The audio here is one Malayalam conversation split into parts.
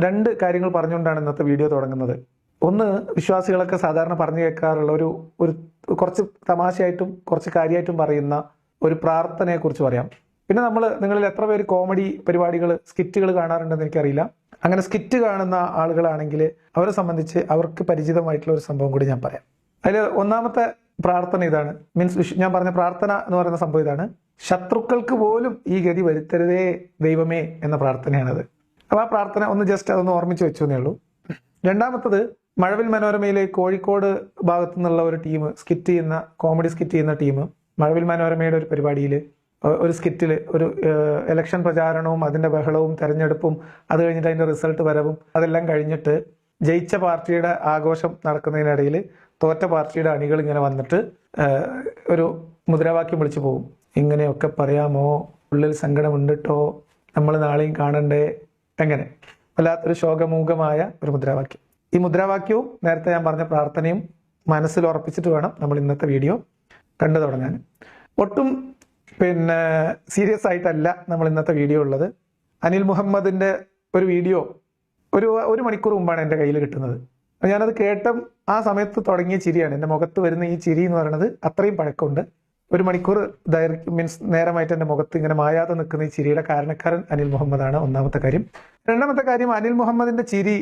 രണ്ട് കാര്യങ്ങൾ പറഞ്ഞുകൊണ്ടാണ് ഇന്നത്തെ വീഡിയോ തുടങ്ങുന്നത്. ഒന്ന് വിശ്വാസികളൊക്കെ സാധാരണ പറഞ്ഞു കേൾക്കാറുള്ള ഒരു ഒരു കുറച്ച് തമാശയായിട്ടും കുറച്ച് കാര്യമായിട്ടും പറയുന്ന ഒരു പ്രാർത്ഥനയെ കുറിച്ച് പറയാം. പിന്നെ നമ്മൾ നിങ്ങളിൽ എത്ര പേര് കോമഡി പരിപാടികൾ സ്കിറ്റുകൾ കാണാറുണ്ടെന്ന് എനിക്കറിയില്ല. അങ്ങനെ സ്കിറ്റ് കാണുന്ന ആളുകളാണെങ്കിൽ അവരെ സംബന്ധിച്ച് അവർക്ക് പരിചിതമായിട്ടുള്ള ഒരു സംഭവം കൂടി ഞാൻ പറയാം. അതിൽ ഒന്നാമത്തെ പ്രാർത്ഥന ഇതാണ്. മീൻസ് ഞാൻ പറഞ്ഞ പ്രാർത്ഥന എന്ന് പറയുന്ന സംഭവം ഇതാണ്. ശത്രുക്കൾക്ക് പോലും ഈ ഗതി വരുത്തരുതേ ദൈവമേ എന്ന പ്രാർത്ഥനയാണത്. അപ്പൊ ആ പ്രാർത്ഥന ഒന്ന് ജസ്റ്റ് അതൊന്ന് ഓർമ്മിച്ച് വെച്ചു ഉള്ളൂ. രണ്ടാമത്തത് മഴവിൽ മനോരമയിലെ കോഴിക്കോട് ഭാഗത്തു നിന്നുള്ള ഒരു ടീം സ്കിറ്റ് ചെയ്യുന്ന കോമഡി സ്കിറ്റ് ചെയ്യുന്ന ടീം മഴവിൽ മനോരമയുടെ ഒരു പരിപാടിയിൽ ഒരു സ്കിറ്റിൽ ഒരു ഇലക്ഷൻ പ്രചാരണവും അതിന്റെ ബഹളവും തെരഞ്ഞെടുപ്പും അത് കഴിഞ്ഞിട്ട് അതിന്റെ റിസൾട്ട് വരവും അതെല്ലാം കഴിഞ്ഞിട്ട് ജയിച്ച പാർട്ടിയുടെ ആഘോഷം നടക്കുന്നതിനിടയിൽ തോറ്റ പാർട്ടിയുടെ അണികൾ ഇങ്ങനെ വന്നിട്ട് ഒരു മുദ്രാവാക്യം വിളിച്ചു പോകും ഇങ്ങനെയൊക്കെ പറയാമോ? ഉള്ളിൽ സങ്കടമുണ്ടിട്ടോ? നമ്മൾ നാളെയും കാണണ്ടേ? എങ്ങനെ? വല്ലാത്തൊരു ശോകമൂകമായ ഒരു മുദ്രാവാക്യം. ഈ മുദ്രാവാക്യവും നേരത്തെ ഞാൻ പറഞ്ഞ പ്രാർത്ഥനയും മനസ്സിൽ ഉറപ്പിച്ചിട്ട് വേണം നമ്മൾ ഇന്നത്തെ വീഡിയോ കണ്ടു തുടങ്ങാൻ. ഒട്ടും പിന്നെ സീരിയസ് ആയിട്ടല്ല നമ്മൾ ഇന്നത്തെ വീഡിയോ ഉള്ളത്. അനിൽ മുഹമ്മദിന്റെ ഒരു വീഡിയോ ഒരു ഒരു മണിക്കൂർ മുമ്പാണ് എന്റെ കയ്യിൽ കിട്ടുന്നത്. ഞാനത് കേട്ട ആ സമയത്ത് തുടങ്ങിയ ചിരിയാണ്. എന്റെ മുഖത്ത് വരുന്ന ഈ ചിരി എന്ന് പറയുന്നത് അത്രയും പഴക്കമുണ്ട്. ഒരു മണിക്കൂർ ദൈർഘ്യം മീൻസ് നേരമായിട്ട് എന്റെ മുഖത്ത് ഇങ്ങനെ മായാതെ നിൽക്കുന്ന ഈ ചിരിയുടെ കാരണക്കാരൻ അനിൽ മുഹമ്മദാണ് ഒന്നാമത്തെ കാര്യം. രണ്ടാമത്തെ കാര്യം അനിൽ മുഹമ്മദിന്റെ ചിരി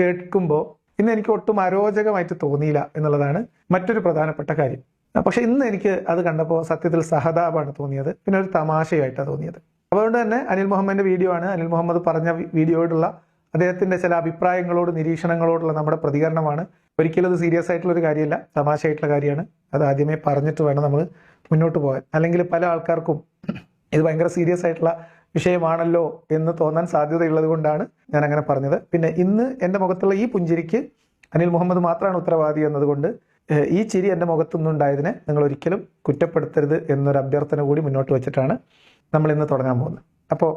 കേൾക്കുമ്പോൾ ഇന്ന് എനിക്ക് ഒട്ടും അരോചകമായിട്ട് തോന്നിയില്ല എന്നുള്ളതാണ് മറ്റൊരു പ്രധാനപ്പെട്ട കാര്യം. പക്ഷെ ഇന്ന് എനിക്ക് അത് കണ്ടപ്പോൾ സത്യത്തിൽ സഹതാപാണ് തോന്നിയത്. പിന്നെ ഒരു തമാശയായിട്ടാണ് തോന്നിയത്. അതുകൊണ്ട് തന്നെ അനിൽ മുഹമ്മദിന്റെ വീഡിയോ ആണ്. അനിൽ മുഹമ്മദ് പറഞ്ഞ വീഡിയോയോടുള്ള അദ്ദേഹത്തിന്റെ ചില അഭിപ്രായങ്ങളോട് നിരീക്ഷണങ്ങളോടുള്ള നമ്മുടെ പ്രതികരണമാണ്. ഒരിക്കലും അത് സീരിയസ് ആയിട്ടുള്ള ഒരു കാര്യമല്ല. തമാശയായിട്ടുള്ള കാര്യമാണ്. അത് ആദ്യമേ പറഞ്ഞിട്ട് വേണം നമ്മൾ മുന്നോട്ട് പോകാൻ. അല്ലെങ്കിൽ പല ആൾക്കാർക്കും ഇത് ഭയങ്കര സീരിയസ് ആയിട്ടുള്ള വിഷയമാണല്ലോ എന്ന് തോന്നാൻ സാധ്യതയുള്ളത് കൊണ്ടാണ് ഞാൻ അങ്ങനെ പറഞ്ഞത്. പിന്നെ ഇന്ന് എന്റെ മുഖത്തുള്ള ഈ പുഞ്ചിരിക്ക് അനിൽ മുഹമ്മദ് മാത്രമാണ് ഉത്തരവാദി എന്നതുകൊണ്ട് ഈ ചിരി എന്റെ മുഖത്തുനിന്നുണ്ടായതിനെ നിങ്ങൾ ഒരിക്കലും കുറ്റപ്പെടുത്തരുത് എന്നൊരു അഭ്യർത്ഥന കൂടി മുന്നോട്ട് വെച്ചിട്ടാണ് നമ്മൾ ഇന്ന് തുടങ്ങാൻ പോകുന്നത്. അപ്പോൾ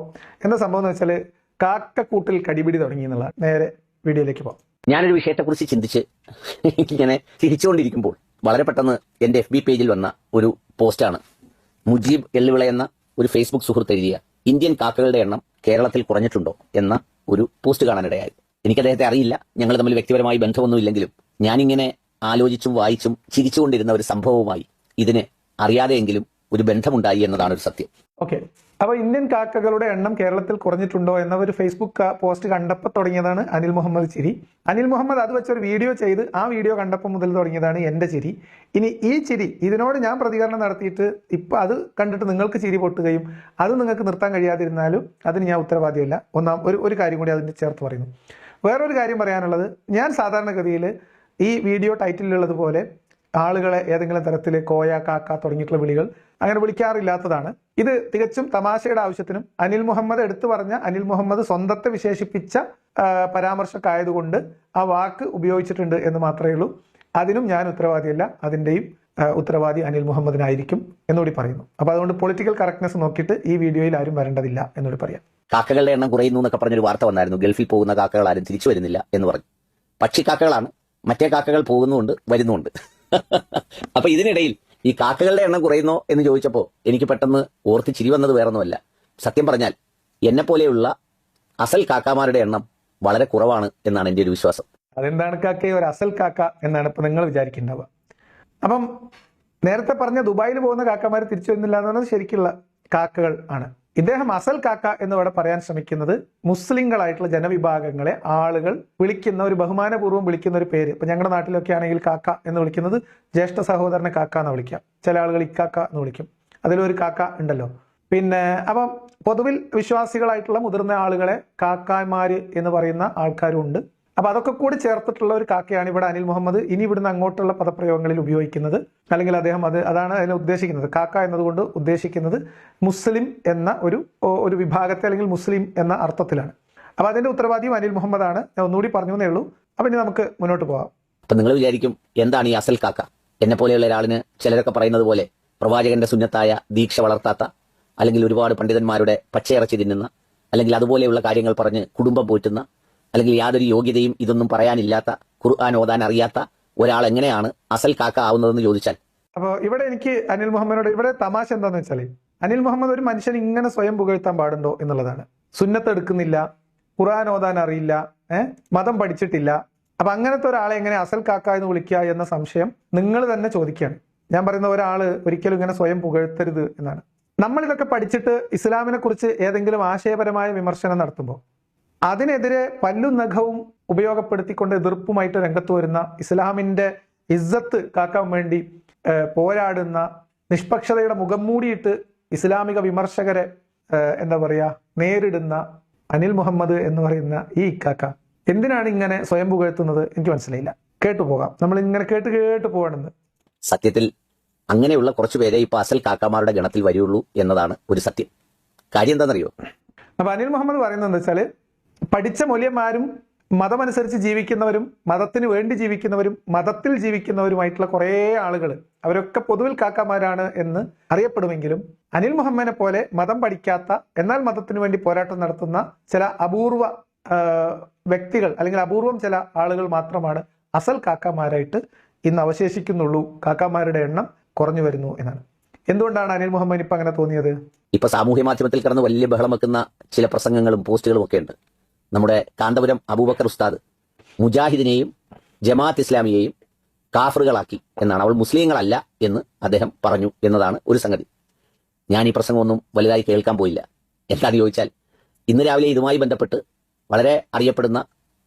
എന്താ സംഭവം എന്ന് വെച്ചാൽ കാക്കക്കൂട്ടിൽ കടിപിടി തുടങ്ങി എന്നുള്ള നേരെ വീഡിയോയിലേക്ക് പോകാം. ഞാനൊരു വിഷയത്തെക്കുറിച്ച് ചിന്തിച്ച് ഇങ്ങനെ ചിരിച്ചുകൊണ്ടിരിക്കുമ്പോൾ വളരെ പെട്ടെന്ന് എന്റെ എഫ് ബി പേജിൽ വന്ന ഒരു പോസ്റ്റാണ്. മുജീബ് എല്ലുവിള എന്ന ഒരു ഫേസ്ബുക്ക് സുഹൃത്ത് എഴുതിയ ഇന്ത്യൻ കാക്കകളുടെ എണ്ണം കേരളത്തിൽ കുറഞ്ഞിട്ടുണ്ടോ എന്ന ഒരു പോസ്റ്റ് കാണാനിടയായി. എനിക്ക് അദ്ദേഹത്തെ അറിയില്ല. ഞങ്ങൾ തമ്മിൽ വ്യക്തിപരമായി ബന്ധമൊന്നുമില്ലെങ്കിലും ഞാനിങ്ങനെ ആലോചിച്ചും വായിച്ചും ചിരിച്ചുകൊണ്ടിരുന്ന ഒരു സംഭവവുമായി ഇതിന് അറിയാതെയെങ്കിലും ഒരു ബന്ധമുണ്ടായി എന്നതാണ് ഒരു സത്യം. ഓക്കെ അപ്പൊ ഇന്ത്യൻ കാക്കകളുടെ എണ്ണം കേരളത്തിൽ കുറഞ്ഞിട്ടുണ്ടോ എന്ന ഒരു ഫേസ്ബുക്ക് പോസ്റ്റ് കണ്ടപ്പോൾ തുടങ്ങിയതാണ് അനിൽ മുഹമ്മദ് ചിരി. അനിൽ മുഹമ്മദ് അത് വെച്ചൊരു വീഡിയോ ചെയ്ത് ആ വീഡിയോ കണ്ടപ്പോൾ മുതൽ തുടങ്ങിയതാണ് എന്റെ ചിരി. ഇനി ഈ ചിരി ഇതിനോട് ഞാൻ പ്രതികരണം നടത്തിയിട്ട് ഇപ്പൊ അത് കണ്ടിട്ട് നിങ്ങൾക്ക് ചിരി പൊട്ടുകയും അത് നിങ്ങൾക്ക് നിർത്താൻ കഴിയാതിരുന്നാലും അതിന് ഞാൻ ഉത്തരവാദിയല്ല. ഒന്നാം ഒരു ഒരു കാര്യം കൂടി അതിന് ചേർത്ത് പറയുന്നു. വേറൊരു കാര്യം പറയാനുള്ളത് ഞാൻ സാധാരണഗതിയിൽ ഈ വീഡിയോ ടൈറ്റിലുള്ളതുപോലെ ആളുകളെ ഏതെങ്കിലും തരത്തിൽ കോയ കാക്ക തുടങ്ങിയിട്ടുള്ള വിളികൾ അങ്ങനെ വിളിക്കാറില്ലാത്തതാണ്. ഇത് തികച്ചും തമാശയുടെ ആവശ്യത്തിനും അനിൽ മുഹമ്മദ് എടുത്തു പറഞ്ഞ അനിൽ മുഹമ്മദ് സ്വന്തത്തെ വിശേഷിപ്പിച്ച പരാമർശക്കായതുകൊണ്ട് ആ വാക്ക് ഉപയോഗിച്ചിട്ടുണ്ട് എന്ന് മാത്രമേ ഉള്ളൂ. അതിനും ഞാൻ ഉത്തരവാദിയല്ല. അതിന്റെയും ഉത്തരവാദി അനിൽ മുഹമ്മദിനായിരിക്കും എന്നുകൂടി പറയുന്നു. അപ്പോൾ അതുകൊണ്ട് പൊളിറ്റിക്കൽ കറക്റ്റ്നെസ് നോക്കിയിട്ട് ഈ വീഡിയോയിൽ ആരും വരേണ്ടതില്ല എന്നുകൂടി പറയാം. കാക്കകളുടെ എണ്ണം കുറയുന്നു എന്നൊക്കെ പറഞ്ഞൊരു വാർത്ത വന്നായിരുന്നു. ഗൾഫിൽ പോകുന്ന കാക്കകൾ ആരും തിരിച്ചു വരുന്നില്ല എന്ന് പറഞ്ഞു. പക്ഷിക്കാക്കകളാണ് മറ്റേ കാക്കകൾ പോകുന്നുമുണ്ട് വരുന്നുമുണ്ട്. അപ്പൊ ഇതിനിടയിൽ ഈ കാക്കകളുടെ എണ്ണം കുറയുന്നോ എന്ന് ചോദിച്ചപ്പോൾ എനിക്ക് പെട്ടെന്ന് ഓർത്ത് ചിരി വന്നത് വേറൊന്നുമല്ല. സത്യം പറഞ്ഞാൽ എന്നെ പോലെയുള്ള അസൽ കാക്കമാരുടെ എണ്ണം വളരെ കുറവാണ് എന്നാണ് എന്റെ ഒരു വിശ്വാസം. അതെന്താണ് കാക്ക? ഒരു അസൽ കാക്ക എന്നാണ് ഇപ്പൊ നിങ്ങൾ വിചാരിക്കേണ്ടവ അപ്പം നേരത്തെ പറഞ്ഞ ദുബായിൽ പോകുന്ന കാക്കമാർ തിരിച്ചു വരുന്നില്ല എന്ന് പറഞ്ഞത് ശരിക്കുള്ള കാക്കകൾ ആണ്. ഇദ്ദേഹം അസൽ കാക്ക എന്ന് ഇവിടെ പറയാൻ ശ്രമിക്കുന്നത് മുസ്ലിങ്ങളായിട്ടുള്ള ജനവിഭാഗങ്ങളെ ആളുകൾ വിളിക്കുന്ന ഒരു ബഹുമാനപൂർവം വിളിക്കുന്ന ഒരു പേര്. ഇപ്പൊ ഞങ്ങളുടെ നാട്ടിലൊക്കെ ആണെങ്കിൽ കാക്ക എന്ന് വിളിക്കുന്നത് ജ്യേഷ്ഠ സഹോദരനെ കാക്ക എന്ന് വിളിക്കാം ചില ആളുകൾ ഇക്കാക്ക എന്ന് വിളിക്കും. അതിലൊരു കാക്ക ഉണ്ടല്ലോ. പിന്നെ അപ്പം പൊതുവിൽ വിശ്വാസികളായിട്ടുള്ള മുതിർന്ന ആളുകളെ കാക്കാന്മാര് എന്ന് പറയുന്ന ആൾക്കാരും ഉണ്ട്. അപ്പൊ അതൊക്കെ കൂടി ചേർത്തിട്ടുള്ള ഒരു കാക്കയാണ് ഇവിടെ അനിൽ മുഹമ്മദ്. ഇനി ഇവിടുന്ന് അങ്ങോട്ടുള്ള പദപ്രയോഗങ്ങളിൽ ഉപയോഗിക്കുന്നത് അല്ലെങ്കിൽ അദ്ദേഹം അത് അതാണ് അതിനെ ഉദ്ദേശിക്കുന്നത്. കാക്ക എന്നതുകൊണ്ട് ഉദ്ദേശിക്കുന്നത് മുസ്ലിം എന്ന ഒരു ഒരു വിഭാഗത്തെ അല്ലെങ്കിൽ മുസ്ലിം എന്ന അർത്ഥത്തിലാണ്. അപ്പോൾ അതിന്റെ ഉത്തരവാദിയും അനിൽ മുഹമ്മദ് ആണ് ഞാൻ ഒന്നുകൂടി പറഞ്ഞു എന്നേ ഉള്ളൂ. അപ്പൊ ഇനി നമുക്ക് മുന്നോട്ട് പോകാം അപ്പൊ നിങ്ങൾ വിചാരിക്കും എന്താണ് ഈ അസൽ കാക്ക? എന്നെ പോലെയുള്ള ഒരാളിന് ചിലരൊക്കെ പറയുന്നത് പോലെ പ്രവാചകന്റെ സുന്നത്തായ ദീക്ഷ വളർത്താത്ത അല്ലെങ്കിൽ ഒരുപാട് പണ്ഡിതന്മാരുടെ പച്ചയിറച്ചി തിന്നുന്ന അല്ലെങ്കിൽ അതുപോലെയുള്ള കാര്യങ്ങൾ പറഞ്ഞ് കുടുംബം പോറ്റുന്ന അല്ലെങ്കിൽ യാതൊരു യോഗ്യതയും ഇതൊന്നും പറയാനില്ലാത്ത ഖുർആൻ ഓതാൻ അറിയാത്ത ഒരാൾ എങ്ങനെയാണ് അസൽ കാക്ക ആവുന്നതെന്ന് ചോദിച്ചാൽ? അപ്പോൾ ഇവിടെ എനിക്ക് അനിൽ മുഹമ്മദിനോട് ഇവിടെ തമാശ എന്താന്ന് വെച്ചാൽ അനിൽ മുഹമ്മദ് ഒരു മനുഷ്യൻ ഇങ്ങനെ സ്വയം പുകഴ്ത്താൻ പാടുണ്ടോ എന്നുള്ളതാണ്. സുന്നത്ത് എടുക്കുന്നില്ല ഖുർആൻ ഓതാൻ അറിയില്ല ഏഹ് മതം പഠിച്ചിട്ടില്ല. അപ്പൊ അങ്ങനത്തെ ഒരാളെ എങ്ങനെ അസൽ കാക്ക എന്ന് വിളിക്കുക എന്ന സംശയം നിങ്ങൾ തന്നെ ചോദിക്കുകയാണ്. ഞാൻ പറയുന്ന ഒരാൾ ഒരിക്കലും ഇങ്ങനെ സ്വയം പുകഴ്ത്തരുത് എന്നാണ്. നമ്മൾ ഇതൊക്കെ പഠിച്ചിട്ട് ഇസ്ലാമിനെ കുറിച്ച് ഏതെങ്കിലും ആശയപരമായ വിമർശനം നടത്തുമ്പോൾ അതിനെതിരെ പല്ലും നഖവും ഉപയോഗപ്പെടുത്തിക്കൊണ്ട് എതിർപ്പുമായിട്ട് രംഗത്ത് വരുന്ന ഇസ്ലാമിന്റെ ഇസ്സത്ത് കാക്കാൻ വേണ്ടി പോരാടുന്ന നിഷ്പക്ഷതയുടെ മുഖം മൂടിയിട്ട് ഇസ്ലാമിക വിമർശകരെ എന്താ പറയാ നേരിടുന്ന അനിൽ മുഹമ്മദ് എന്ന് പറയുന്ന ഈ ഇക്കാക്ക എന്തിനാണ് ഇങ്ങനെ സ്വയം പുകഴ്ത്തുന്നത് എനിക്ക് മനസ്സിലായില്ല. കേട്ടു പോകാം. നമ്മൾ ഇങ്ങനെ കേട്ട് കേട്ട് പോകണമെന്ന് സത്യത്തിൽ അങ്ങനെയുള്ള കുറച്ച് പേരെ ഇപ്പൊ അസൽ കാക്കാമാരുടെ ഗണത്തിൽ വരികയുള്ളൂ എന്നതാണ് ഒരു സത്യം. കാര്യം എന്താണെന്നറിയോ? അപ്പൊ അനിൽ മുഹമ്മദ് പറയുന്നത് എന്താ വെച്ചാൽ പഠിച്ച മൂല്യന്മാരും മതമനുസരിച്ച് ജീവിക്കുന്നവരും മതത്തിന് വേണ്ടി ജീവിക്കുന്നവരും മതത്തിൽ ജീവിക്കുന്നവരുമായിട്ടുള്ള കുറേ ആളുകൾ അവരൊക്കെ പൊതുവിൽ കാക്കാമാരാണ് എന്ന് അറിയപ്പെടുമെങ്കിലും അനിൽ മുഹമ്മദിനെ പോലെ മതം പഠിക്കാത്ത എന്നാൽ മതത്തിന് വേണ്ടി പോരാട്ടം നടത്തുന്ന ചില അപൂർവ വ്യക്തികൾ അല്ലെങ്കിൽ അപൂർവം ചില ആളുകൾ മാത്രമാണ് അസൽ കാക്കാമാരായിട്ട് ഇന്ന് അവശേഷിക്കുന്നുള്ളൂ. കാക്കാമാരുടെ എണ്ണം കുറഞ്ഞു വരുന്നു എന്നാണ്. എന്തുകൊണ്ടാണ് അനിൽ മുഹമ്മദ് ഇപ്പൊ അങ്ങനെ തോന്നിയത്? ഇപ്പൊ സാമൂഹ്യ മാധ്യമത്തിൽ കിടന്ന് വലിയ ബഹളം വെക്കുന്ന ചില പ്രസംഗങ്ങളും പോസ്റ്റുകളും ഒക്കെ ഉണ്ട്. നമ്മുടെ കാന്തപുരം അബൂബക്കർ ഉസ്താദ് മുജാഹിദിനെയും ജമാഅത്ത് ഇസ്ലാമിയെയും കാഫറുകളാക്കി എന്നാണ്. അവൾ മുസ്ലിങ്ങളല്ല എന്ന് അദ്ദേഹം പറഞ്ഞു എന്നതാണ് ഒരു സംഗതി. ഞാൻ ഈ പ്രസംഗമൊന്നും വലുതായി കേൾക്കാൻ പോയില്ല. എന്താണ് ചോദിച്ചാൽ ഇന്ന് രാവിലെ ഇതുമായി ബന്ധപ്പെട്ട് വളരെ അറിയപ്പെടുന്ന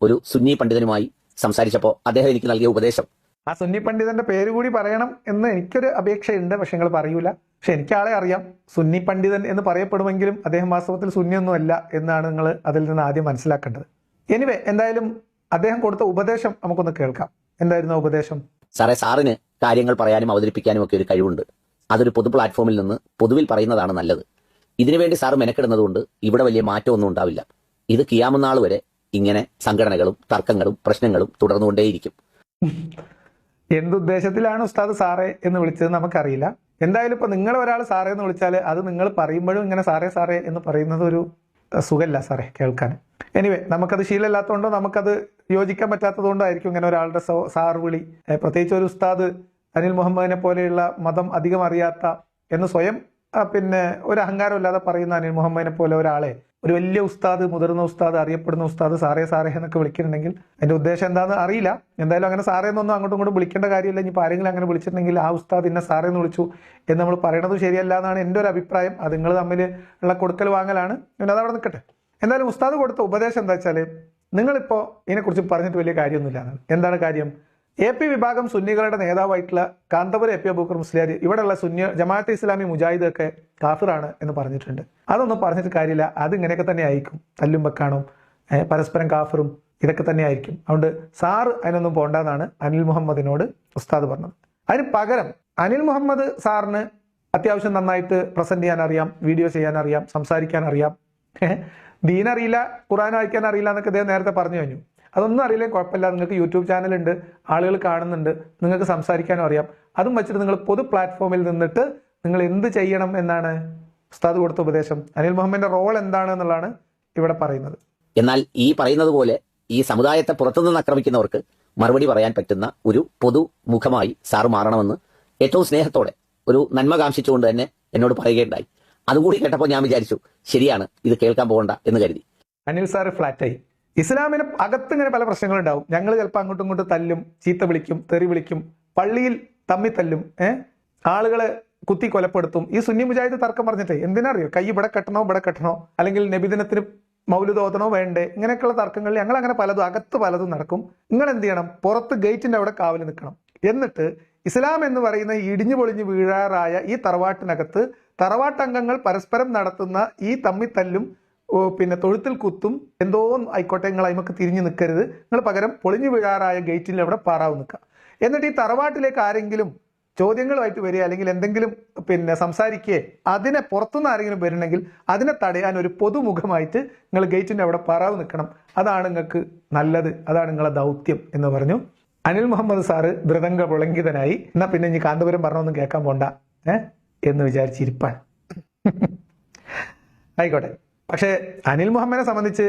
ഒരു സുന്നി പണ്ഡിതനുമായി സംസാരിച്ചപ്പോൾ അദ്ദേഹം എനിക്ക് നൽകിയ ഉപദേശം. ആ സുന്നി പണ്ഡിതന്റെ പേര് കൂടി പറയണം എന്ന് എനിക്കൊരു അപേക്ഷയുണ്ട് പക്ഷെ നിങ്ങൾ പറയൂല. പക്ഷെ എനിക്ക് ആളെ അറിയാം. സുന്നി പണ്ഡിതൻ എന്ന് പറയപ്പെടുമെങ്കിലും അദ്ദേഹം വാസ്തവത്തിൽ സുന്നിയൊന്നും അല്ല എന്നാണ് നിങ്ങൾ അതിൽ നിന്ന് ആദ്യം മനസ്സിലാക്കേണ്ടത്. എനിവേ എന്തായാലും അദ്ദേഹം കൊടുത്ത ഉപദേശം നമുക്കൊന്ന് കേൾക്കാം. എന്തായിരുന്നു ഉപദേശം? സാറേ സാറിന് കാര്യങ്ങൾ പറയാനും അവതരിപ്പിക്കാനും ഒക്കെ ഒരു കഴിവുണ്ട്. അതൊരു പൊതു പ്ലാറ്റ്ഫോമിൽ നിന്ന് പൊതുവിൽ പറയുന്നതാണ് നല്ലത്. ഇതിനുവേണ്ടി സാർ മെനക്കെടുന്നതുകൊണ്ട് ഇവിടെ വലിയ മാറ്റമൊന്നും ഉണ്ടാവില്ല. ഇത് കിയാമുന്നാൾ വരെ ഇങ്ങനെ സംഘടനകളും തർക്കങ്ങളും പ്രശ്നങ്ങളും തുടർന്നുകൊണ്ടേയിരിക്കും. എന്തുദ്ദേശത്തിലാണ് ഉസ്താദ് സാറേ എന്ന് വിളിച്ചത് നമുക്കറിയില്ല. എന്തായാലും ഇപ്പൊ നിങ്ങൾ ഒരാൾ സാറേ എന്ന് വിളിച്ചാൽ അത് നിങ്ങൾ പറയുമ്പോഴും ഇങ്ങനെ സാറേ സാറേ എന്ന് പറയുന്നത് ഒരു സുഖമില്ല സാറേ കേൾക്കാൻ. എനിവേ നമുക്കത് ശീലമില്ലാത്തതുകൊണ്ടോ നമുക്കത് യോജിക്കാൻ പറ്റാത്തതുകൊണ്ടായിരിക്കും ഇങ്ങനെ ഒരാളുടെ സാർ വിളി. പ്രത്യേകിച്ച് ഒരു ഉസ്താദ് അനിൽ മുഹമ്മദിനെ പോലെയുള്ള മതം അധികം അറിയാത്ത എന്ന് സ്വയം പിന്നെ ഒരു അഹങ്കാരമില്ലാതെ പറയുന്ന അനിൽ മുഹമ്മദിനെ പോലെ ഒരാളെ ഒരു വലിയ ഉസ്താദ് മുതിർന്ന ഉസ്താദ് അറിയപ്പെടുന്ന ഉസ്താദ് സാറേ സാറേ എന്നൊക്കെ വിളിക്കുന്നുണ്ടെങ്കിൽ അതിന്റെ ഉദ്ദേശം എന്താണെന്ന് അറിയില്ല. എന്തായാലും അങ്ങനെ സാറേ എന്നൊന്നും അങ്ങോട്ടും ഇങ്ങോട്ടും വിളിക്കേണ്ട കാര്യമില്ല. ഇനി ആരെങ്കിലും അങ്ങനെ വിളിച്ചിട്ടുണ്ടെങ്കിൽ ആ ഉസ്താദ് ഇന്ന സാറേ എന്ന് വിളിച്ചു എന്ന് നമ്മൾ പറയണത് ശരിയല്ല എന്നാണ് എന്റെ ഒരു അഭിപ്രായം. അത് നിങ്ങൾ തമ്മിൽ ഉള്ള കൊടുക്കൽ വാങ്ങലാണ്. പിന്നെ അത് അവിടെ നിൽക്കട്ടെ. എന്തായാലും ഉസ്താദ് കൊടുത്ത ഉപദേശം എന്താ വെച്ചാൽ നിങ്ങളിപ്പോൾ ഇതിനെക്കുറിച്ച് പറഞ്ഞിട്ട് വലിയ കാര്യമൊന്നുമില്ല എന്താണ് കാര്യം? എ പി വിഭാഗം സുന്നികളുടെ നേതാവായിട്ടുള്ള കാന്തപുര എ പി അബൂക്കർ മുസ്ലിയാർ ഇവിടെയുള്ള സുന്നി ജമാഅത്ത് ഇസ്ലാമി മുജാഹിദ് ഒക്കെ കാഫിറാണ് എന്ന് പറഞ്ഞിട്ടുണ്ട്. അതൊന്നും പറഞ്ഞിട്ട് കാര്യമില്ല. അത് ഇങ്ങനെയൊക്കെ തന്നെ ആയിരിക്കും. തല്ലും വെക്കാണും പരസ്പരം കാഫറും ഇതൊക്കെ തന്നെ ആയിരിക്കും. അതുകൊണ്ട് സാറ് അതിനൊന്നും പോണ്ടെന്നാണ് അനിൽ മുഹമ്മദിനോട് ഉസ്താദ് പറഞ്ഞത്. അതിന് പകരം അനിൽ മുഹമ്മദ് സാറിന് അത്യാവശ്യം നന്നായിട്ട് പ്രസന്റ് ചെയ്യാൻ അറിയാം വീഡിയോ ചെയ്യാൻ അറിയാം സംസാരിക്കാൻ അറിയാം ദീൻ അറിയില്ല ഖുറാൻ വായിക്കാൻ അറിയില്ല എന്നൊക്കെ അദ്ദേഹം നേരത്തെ പറഞ്ഞു കഴിഞ്ഞു. അതൊന്നും അറിയില്ലെങ്കിൽ കുഴപ്പമില്ല. നിങ്ങൾക്ക് യൂട്യൂബ് ചാനലുണ്ട് ആളുകൾ കാണുന്നുണ്ട് നിങ്ങൾക്ക് സംസാരിക്കാനും അറിയാം. അതും വെച്ചിട്ട് നിങ്ങൾ പൊതു പ്ലാറ്റ്ഫോമിൽ നിന്നിട്ട് നിങ്ങൾ എന്ത് ചെയ്യണം എന്നാണ് ഉസ്താദ് കൊടുത്ത ഉപദേശം. അനിൽ മുഹമ്മദിന്റെ റോൾ എന്താണ് എന്നുള്ളതാണ് ഇവിടെ പറയുന്നത്. എന്നാൽ ഈ പറയുന്നത് പോലെ ഈ സമുദായത്തെ പുറത്തുനിന്ന് ആക്രമിക്കുന്നവർക്ക് മറുപടി പറയാൻ പറ്റുന്ന ഒരു പൊതു മുഖമായി സാർ മാറണമെന്ന് ഏറ്റവും സ്നേഹത്തോടെ ഒരു നന്മ കാംക്ഷിച്ചുകൊണ്ട് തന്നെ എന്നോട് പറയുകയുണ്ടായി. അതുകൂടി കേട്ടപ്പോൾ ഞാൻ വിചാരിച്ചു ശരിയാണ് ഇത് കേൾക്കാൻ പോകണ്ട എന്ന് കരുതി. അനിൽ സാറ് ഫ്ലാറ്റായി ഇസ്ലാമിന് അകത്ത് ഇങ്ങനെ പല പ്രശ്നങ്ങളുണ്ടാവും. ഞങ്ങൾ ചിലപ്പോൾ അങ്ങോട്ടും ഇങ്ങോട്ടും തല്ലും ചീത്ത വിളിക്കും തെറി വിളിക്കും പള്ളിയിൽ തമ്മി തല്ലും ഏഹ് ആളുകളെ കുത്തി കൊലപ്പെടുത്തും. ഈ സുന്നി മുജാഹിദ് തർക്കം പറഞ്ഞിട്ടേ എന്തിനറിയോ? കൈ ഇവിടെ കെട്ടണോ ഇവിടെ കെട്ടണോ? അല്ലെങ്കിൽ നബിദിനത്തിന് മൗലിദ് ഓതണോ വേണ്ടേ? ഇങ്ങനെയൊക്കെയുള്ള തർക്കങ്ങളിൽ ഞങ്ങൾ അങ്ങനെ പലതും അകത്ത് പലതും നടക്കും. നിങ്ങൾ എന്ത് ചെയ്യണം പുറത്ത് ഗേറ്റിന്റെ അവിടെ കാവൽ നിൽക്കണം. എന്നിട്ട് ഇസ്ലാം എന്ന് പറയുന്ന ഇടിഞ്ഞു പൊളിഞ്ഞു വീഴാറായ ഈ തറവാട്ടിനകത്ത് തറവാട്ടംഗങ്ങൾ പരസ്പരം നടത്തുന്ന ഈ തമ്മിത്തല്ലും പിന്നെ തൊഴുത്തിൽ കുത്തും എന്തോ ആയിക്കോട്ടെ നിങ്ങൾ അയിമക്ക് തിരിഞ്ഞു നിൽക്കരുത് നിങ്ങൾ പകരം പൊളിഞ്ഞു വീഴാറായ ഗേറ്റിൽ അവിടെ പാറാവ് നിൽക്കുക. എന്നിട്ട് ഈ തറവാട്ടിലേക്ക് ആരെങ്കിലും ചോദ്യങ്ങളുമായിട്ട് വരിക അല്ലെങ്കിൽ എന്തെങ്കിലും പിന്നെ സംസാരിക്കുകയെ അതിനെ പുറത്തുനിന്ന് ആരെങ്കിലും വരണമെങ്കിൽ അതിനെ തടയാൻ ഒരു പൊതുമുഖമായിട്ട് നിങ്ങൾ ഗേറ്റിന്റെ അവിടെ പാറാവ് നിൽക്കണം. അതാണ് നിങ്ങൾക്ക് നല്ലത് അതാണ് നിങ്ങളെ ദൗത്യം എന്ന് പറഞ്ഞു. അനിൽ മുഹമ്മദ് സാറ് ധൃതങ്ക പുളങ്കിതനായി. എന്നാൽ പിന്നെ ഇനി കാന്തപുരം പറഞ്ഞൊന്നും കേൾക്കാൻ പോണ്ട ഏ? എന്ന് വിചാരിച്ചിരിപ്പാൻ. ആയിക്കോട്ടെ. പക്ഷേ അനിൽ മുഹമ്മദിനെ സംബന്ധിച്ച്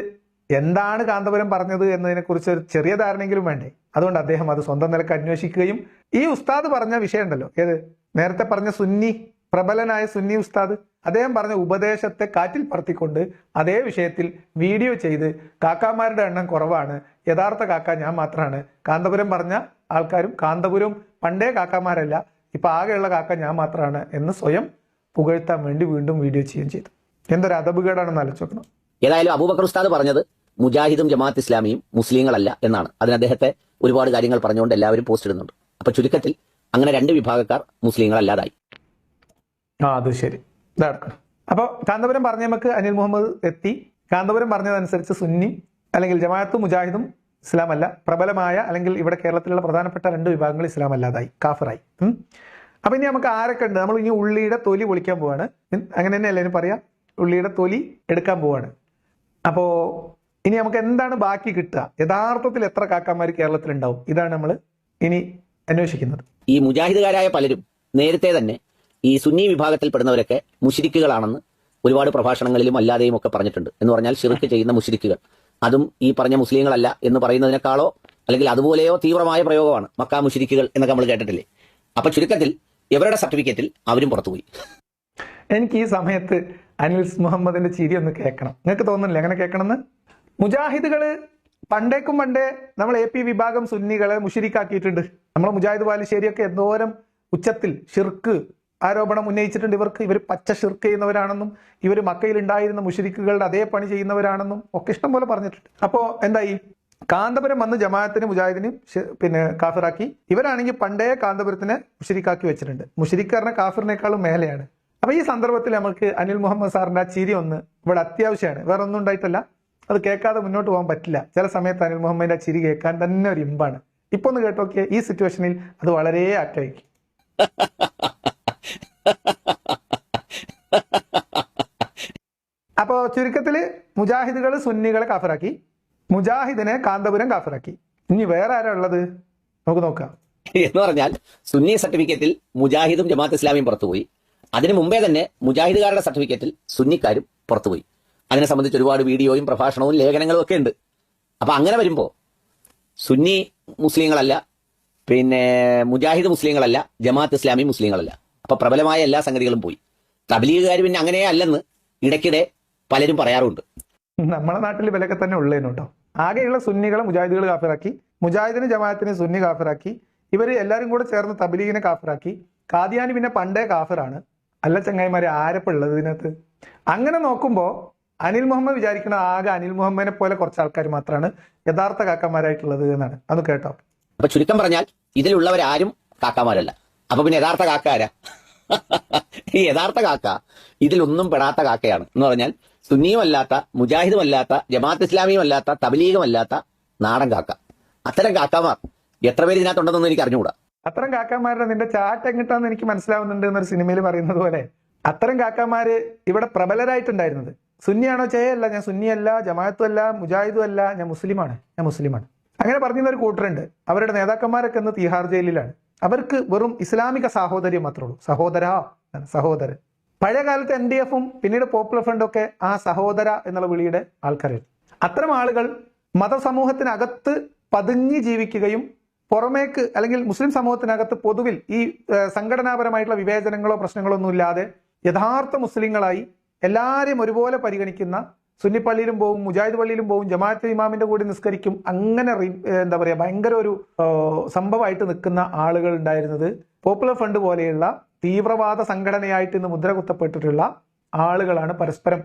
എന്താണ് കാന്തപുരം പറഞ്ഞത് എന്നതിനെ കുറിച്ച് ഒരു ചെറിയ ധാരണയെങ്കിലും വേണ്ടേ? അതുകൊണ്ട് അദ്ദേഹം അത് സ്വന്തം നിലയ്ക്ക് അന്വേഷിക്കുകയും ഈ ഉസ്താദ് പറഞ്ഞ വിഷയം ഉണ്ടല്ലോ. ഏത്? നേരത്തെ പറഞ്ഞ സുന്നി പ്രബലനായ സുന്നി ഉസ്താദ്. അദ്ദേഹം പറഞ്ഞ ഉപദേശത്തെ കാറ്റിൽ പറത്തിക്കൊണ്ട് അതേ വിഷയത്തിൽ വീഡിയോ ചെയ്ത് കാക്കാമാരുടെ എണ്ണം കുറവാണ്. യഥാർത്ഥ കാക്ക ഞാൻ മാത്രമാണ് കാന്തപുരം പറഞ്ഞ ആൾക്കാരും കാന്തപുരം പണ്ടേ കാക്കാമാരല്ല ഇപ്പൊ ആകെയുള്ള കാക്ക ഞാൻ മാത്രമാണ് എന്ന് സ്വയം പുകഴ്ത്താൻ വേണ്ടി വീണ്ടും വീഡിയോ ചെയ്യുകയും ചെയ്തു. എന്തൊരു അതപുകേടാണെന്ന് ആലോചിക്കണം ഏതായാലും അബൂബക്കർ ഉസ്താദ് പറഞ്ഞത് മുജാഹിദും ജമാഅത്ത് ഇസ്ലാമിയും മുസ്ലിങ്ങളല്ല എന്നാണ്. അതിന് അദ്ദേഹത്തെ ഒരുപാട് കാര്യങ്ങൾ പറഞ്ഞുകൊണ്ട് എല്ലാവരും പോസ്റ്റ് ഇടുന്നുണ്ട്. അപ്പൊ ചുരുക്കത്തിൽ അങ്ങനെ രണ്ട് വിഭാഗക്കാർ മുസ്ലിങ്ങളല്ലാതായി. ആ അത് ശരി. അപ്പൊ അപ്പോൾ കാന്തപുരം പറഞ്ഞ നമുക്ക് അനിൽ മുഹമ്മദ് എത്തി. കാന്തപുരം പറഞ്ഞതനുസരിച്ച് സുന്നി അല്ലെങ്കിൽ ജമാഅത്തും മുജാഹിദും ഇസ്ലാം അല്ല പ്രബലമായ അല്ലെങ്കിൽ ഇവിടെ കേരളത്തിലുള്ള പ്രധാനപ്പെട്ട രണ്ട് വിഭാഗങ്ങൾ ഇസ്ലാം അല്ലാതായി കാഫറായി. അപ്പൊ ഇനി നമുക്ക് ആരൊക്കെ ഉണ്ട്? നമ്മൾ ഇനി ഉള്ളിയുടെ തൊലി പൊളിക്കാൻ പോവാണ്. അങ്ങനെ തന്നെയല്ലേ? എല്ലാവരും പറയാം. ഉള്ളിയുടെ തൊലി എടുക്കാൻ പോവാണ്. അപ്പോ ഇനി നമുക്ക് എന്താണ് ബാക്കി കിട്ടുക? യഥാർത്ഥത്തിൽ എത്ര കാക്കാമാർ കേരളത്തിലുണ്ടാവും? ഇതാണ് നമ്മൾ ഇനി അന്വേഷിക്കുന്നത്. ഈ മുജാഹിദുകാരായ പലരും നേരത്തെ തന്നെ ഈ സുന്നി വിഭാഗത്തിൽപ്പെടുന്നവരൊക്കെ മുഷിരിക്കുകളാണെന്ന് ഒരുപാട് പ്രഭാഷണങ്ങളിലും അല്ലാതെയും ഒക്കെ പറഞ്ഞിട്ടുണ്ട്. എന്ന് പറഞ്ഞാൽ ഷിർക്ക് ചെയ്യുന്ന മുഷിരിക്കുകൾ. അതും ഈ പറഞ്ഞ മുസ്ലിങ്ങളല്ല എന്ന് പറയുന്നതിനേക്കാളോ അല്ലെങ്കിൽ അതുപോലെയോ തീവ്രമായ പ്രയോഗമാണ് മക്കാ മുഷിരിക്കുകൾ എന്നൊക്കെ നമ്മൾ കേട്ടിട്ടില്ലേ? അപ്പൊ ചുരുക്കത്തിൽ ഇവരുടെ സർട്ടിഫിക്കറ്റിൽ അവരും പുറത്തുപോയി. എനിക്ക് ഈ സമയത്ത് അനിൽ മുഹമ്മദിന്റെ ചിരി ഒന്ന് കേൾക്കണം. നിങ്ങൾക്ക് തോന്നുന്നില്ല അങ്ങനെ കേൾക്കണമെന്ന്? മുജാഹിദുകൾ പണ്ടേക്കും പണ്ടേ നമ്മൾ എ പി വിഭാഗം സുന്നികളെ മുഷിരിക്കാക്കിയിട്ടുണ്ട്. നമ്മൾ മുജാഹിദ് ബാലുശ്ശേരിയൊക്കെ എന്തോരം ഉച്ചത്തിൽ ഷിർക്ക് ആരോപണം ഉന്നയിച്ചിട്ടുണ്ട്. ഇവർക്ക് ഇവർ പച്ച ഷിർക്ക് ചെയ്യുന്നവരാണെന്നും ഇവർ മക്കയിൽ ഉണ്ടായിരുന്ന മുഷിരിക്കുകളുടെ അതേ പണി ചെയ്യുന്നവരാണെന്നും ഒക്കെ ഇഷ്ടം പോലെ പറഞ്ഞിട്ടുണ്ട്. അപ്പോ എന്തായി? കാന്തപുരം വന്ന് ജമാഅത്തിന് മുജാഹിദിന് പിന്നെ കാഫിറാക്കി. ഇവരാണെങ്കിൽ പണ്ടേ കാന്തപുരത്തിനെ മുഷിരിക്കാക്കി വെച്ചിട്ടുണ്ട്. മുഷിരിക്കാരനെ കാഫിറിനേക്കാളും മേലെയാണ്. അപ്പൊ ഈ സന്ദർഭത്തിൽ നമുക്ക് അനിൽ മുഹമ്മദ് സാറിന്റെ ആ ചിരി ഒന്ന് ഇവിടെ അത്യാവശ്യമാണ്. വേറെ ഒന്നും ഉണ്ടായിട്ടല്ല. അത് കേൾക്കാതെ മുന്നോട്ട് പോകാൻ പറ്റില്ല. ചില സമയത്ത് അനിൽ മുഹമ്മദിന്റെ ചിരി കേൾക്കാൻ തന്നെ ഒരു ഇമ്പാണ്. ഇപ്പൊ ഒന്ന് കേട്ടോക്കെ ഈ സിറ്റുവേഷനിൽ അത് വളരെ ആറ്റായിരിക്കും അപ്പോ ചുരുക്കത്തിൽ മുജാഹിദുകൾ സുന്നികളെ കാഫറാക്കി. മുജാഹിദിനെ കാന്തപുരം കാഫറാക്കി. ഇനി വേറെ ആരാ ഉള്ളത്? നമുക്ക് നോക്കാം. എന്ന് പറഞ്ഞാൽ സുന്നി സർട്ടിഫിക്കറ്റിൽ മുജാഹിദും ജമാഅത്ത് ഇസ്ലാമിയും പുറത്തുപോയി. അതിനു മുമ്പേ തന്നെ മുജാഹിദുകാരുടെ സർട്ടിഫിക്കറ്റിൽ സുന്നിക്കാരും പുറത്തുപോയി. അതിനെ സംബന്ധിച്ച് ഒരുപാട് വീഡിയോയും പ്രഭാഷണവും ലേഖനങ്ങളും ഒക്കെ ഉണ്ട്. അപ്പൊ അങ്ങനെ വരുമ്പോൾ സുന്നി മുസ്ലിങ്ങളല്ല പിന്നെ മുജാഹിദ് മുസ്ലിങ്ങളല്ല ജമാഅത്ത് ഇസ്ലാമി മുസ്ലിങ്ങളല്ല. അപ്പൊ പ്രബലമായ എല്ലാ സംഗതികളും പോയി. തബലീഗുകാർ പിന്നെ അങ്ങനെ അല്ലെന്ന് ഇടയ്ക്കിടെ പലരും പറയാറുണ്ട്. നമ്മുടെ നാട്ടിൽ വിലക്കെ തന്നെ ഉള്ളേനു കേട്ടോ ആകെയുള്ള സുന്നികളെ മുജാഹിദുകൾ കാഫിറാക്കി മുജാഹിദിനെ ജമാഅത്തിനെ സുന്നി കാഫിറാക്കി ഇവർ എല്ലാവരും കൂടെ ചേർന്ന് തബലീഗിനെ കാഫിറാക്കി കാദിയാനി പിന്നെ പണ്ടേ കാഫിറാണ്. അല്ല ചങ്ങായിമാരെ ആരപ്പ ഉള്ളത് ഇതിനകത്ത്? അങ്ങനെ നോക്കുമ്പോൾ അനിൽ മുഹമ്മദ് വിചാരിക്കുന്ന ആകെ അനിൽ മുഹമ്മദിനെ പോലെ കുറച്ച് ആൾക്കാർ മാത്രമാണ് യഥാർത്ഥ കാക്കന്മാരായിട്ടുള്ളത് എന്നാണ്. അത് കേട്ടോ. അപ്പൊ ചുരുക്കം പറഞ്ഞാൽ ഇതിലുള്ളവരാരും കാക്കമാരല്ല. അപ്പൊ പിന്നെ യഥാർത്ഥ കാക്കാരാ ഈ യഥാർത്ഥ കാക്ക ഇതിലൊന്നും പെടാത്ത കാക്കയാണ്. എന്ന് പറഞ്ഞാൽ സുന്നിയുമല്ലാത്ത മുജാഹിദുമല്ലാത്ത ജമാഅത്ത് ഇസ്ലാമിയുമല്ലാത്ത അല്ലാത്ത തബലീഗും നാടൻ കാക്ക. അത്തരം കാക്കമാർ എത്ര പേര് ഇതിനകത്തുണ്ടെന്നൊന്നും എനിക്ക് അറിഞ്ഞുകൂടാ അത്തരം കാക്കാമാരുടെ നിന്റെ ചാട്ട് എങ്ങിട്ടാന്ന് എനിക്ക് മനസ്സിലാവുന്നുണ്ട് എന്നൊരു സിനിമയിൽ പറയുന്നത് പോലെ അത്തരം കാക്കാമാര് ഇവിടെ പ്രബലരായിട്ടുണ്ടായിരുന്നത്. സുന്നിയാണോ ചേയല്ല ഞാൻ സുന്നിയല്ല ജമാഅത്തും അല്ല മുജാഹിദും അല്ല ഞാൻ മുസ്ലിമാണ് ഞാൻ മുസ്ലിമാണ്. അങ്ങനെ പറഞ്ഞിരുന്ന ഒരു കൂട്ടരുണ്ട്. അവരുടെ നേതാക്കന്മാരൊക്കെ ഇന്ന് തിഹാർ ജയിലിലാണ്. അവർക്ക് വെറും ഇസ്ലാമിക സഹോദര്യം മാത്രമേ ഉള്ളൂ. സഹോദര സഹോദരൻ. പഴയ കാലത്ത് എൻ ഡി എഫും പിന്നീട് പോപ്പുലർ ഫ്രണ്ടും ഒക്കെ ആ സഹോദര എന്നുള്ള വിളിയുടെ ആൾക്കാരായിരുന്നു. അത്തരം ആളുകൾ മതസമൂഹത്തിനകത്ത് പതുങ്ങി ജീവിക്കുകയും പുറമേക്ക് അല്ലെങ്കിൽ മുസ്ലിം സമൂഹത്തിനകത്ത് പൊതുവിൽ ഈ സംഘടനാപരമായിട്ടുള്ള വിവേചനങ്ങളോ പ്രശ്നങ്ങളോ ഒന്നും ഇല്ലാതെ യഥാർത്ഥ മുസ്ലിങ്ങളായി എല്ലാവരെയും ഒരുപോലെ പരിഗണിക്കുന്ന സുന്നി പള്ളിയിലും പോവും മുജാഹിദ് പള്ളിയിലും പോവും ജമാഅത്ത് ഇമാമിന്റെ കൂടെ നിസ്കരിക്കും അങ്ങനെ എന്താ പറയുക ഭയങ്കര ഒരു സംഭവമായിട്ട് നിൽക്കുന്ന ആളുകൾ ഉണ്ടായിരുന്നത് പോപ്പുലർ ഫണ്ട് പോലെയുള്ള തീവ്രവാദ സംഘടനയായിട്ട് ഇന്ന് മുദ്ര കുത്തപ്പെട്ടിട്ടുള്ള ആളുകളാണ് പരസ്പരം.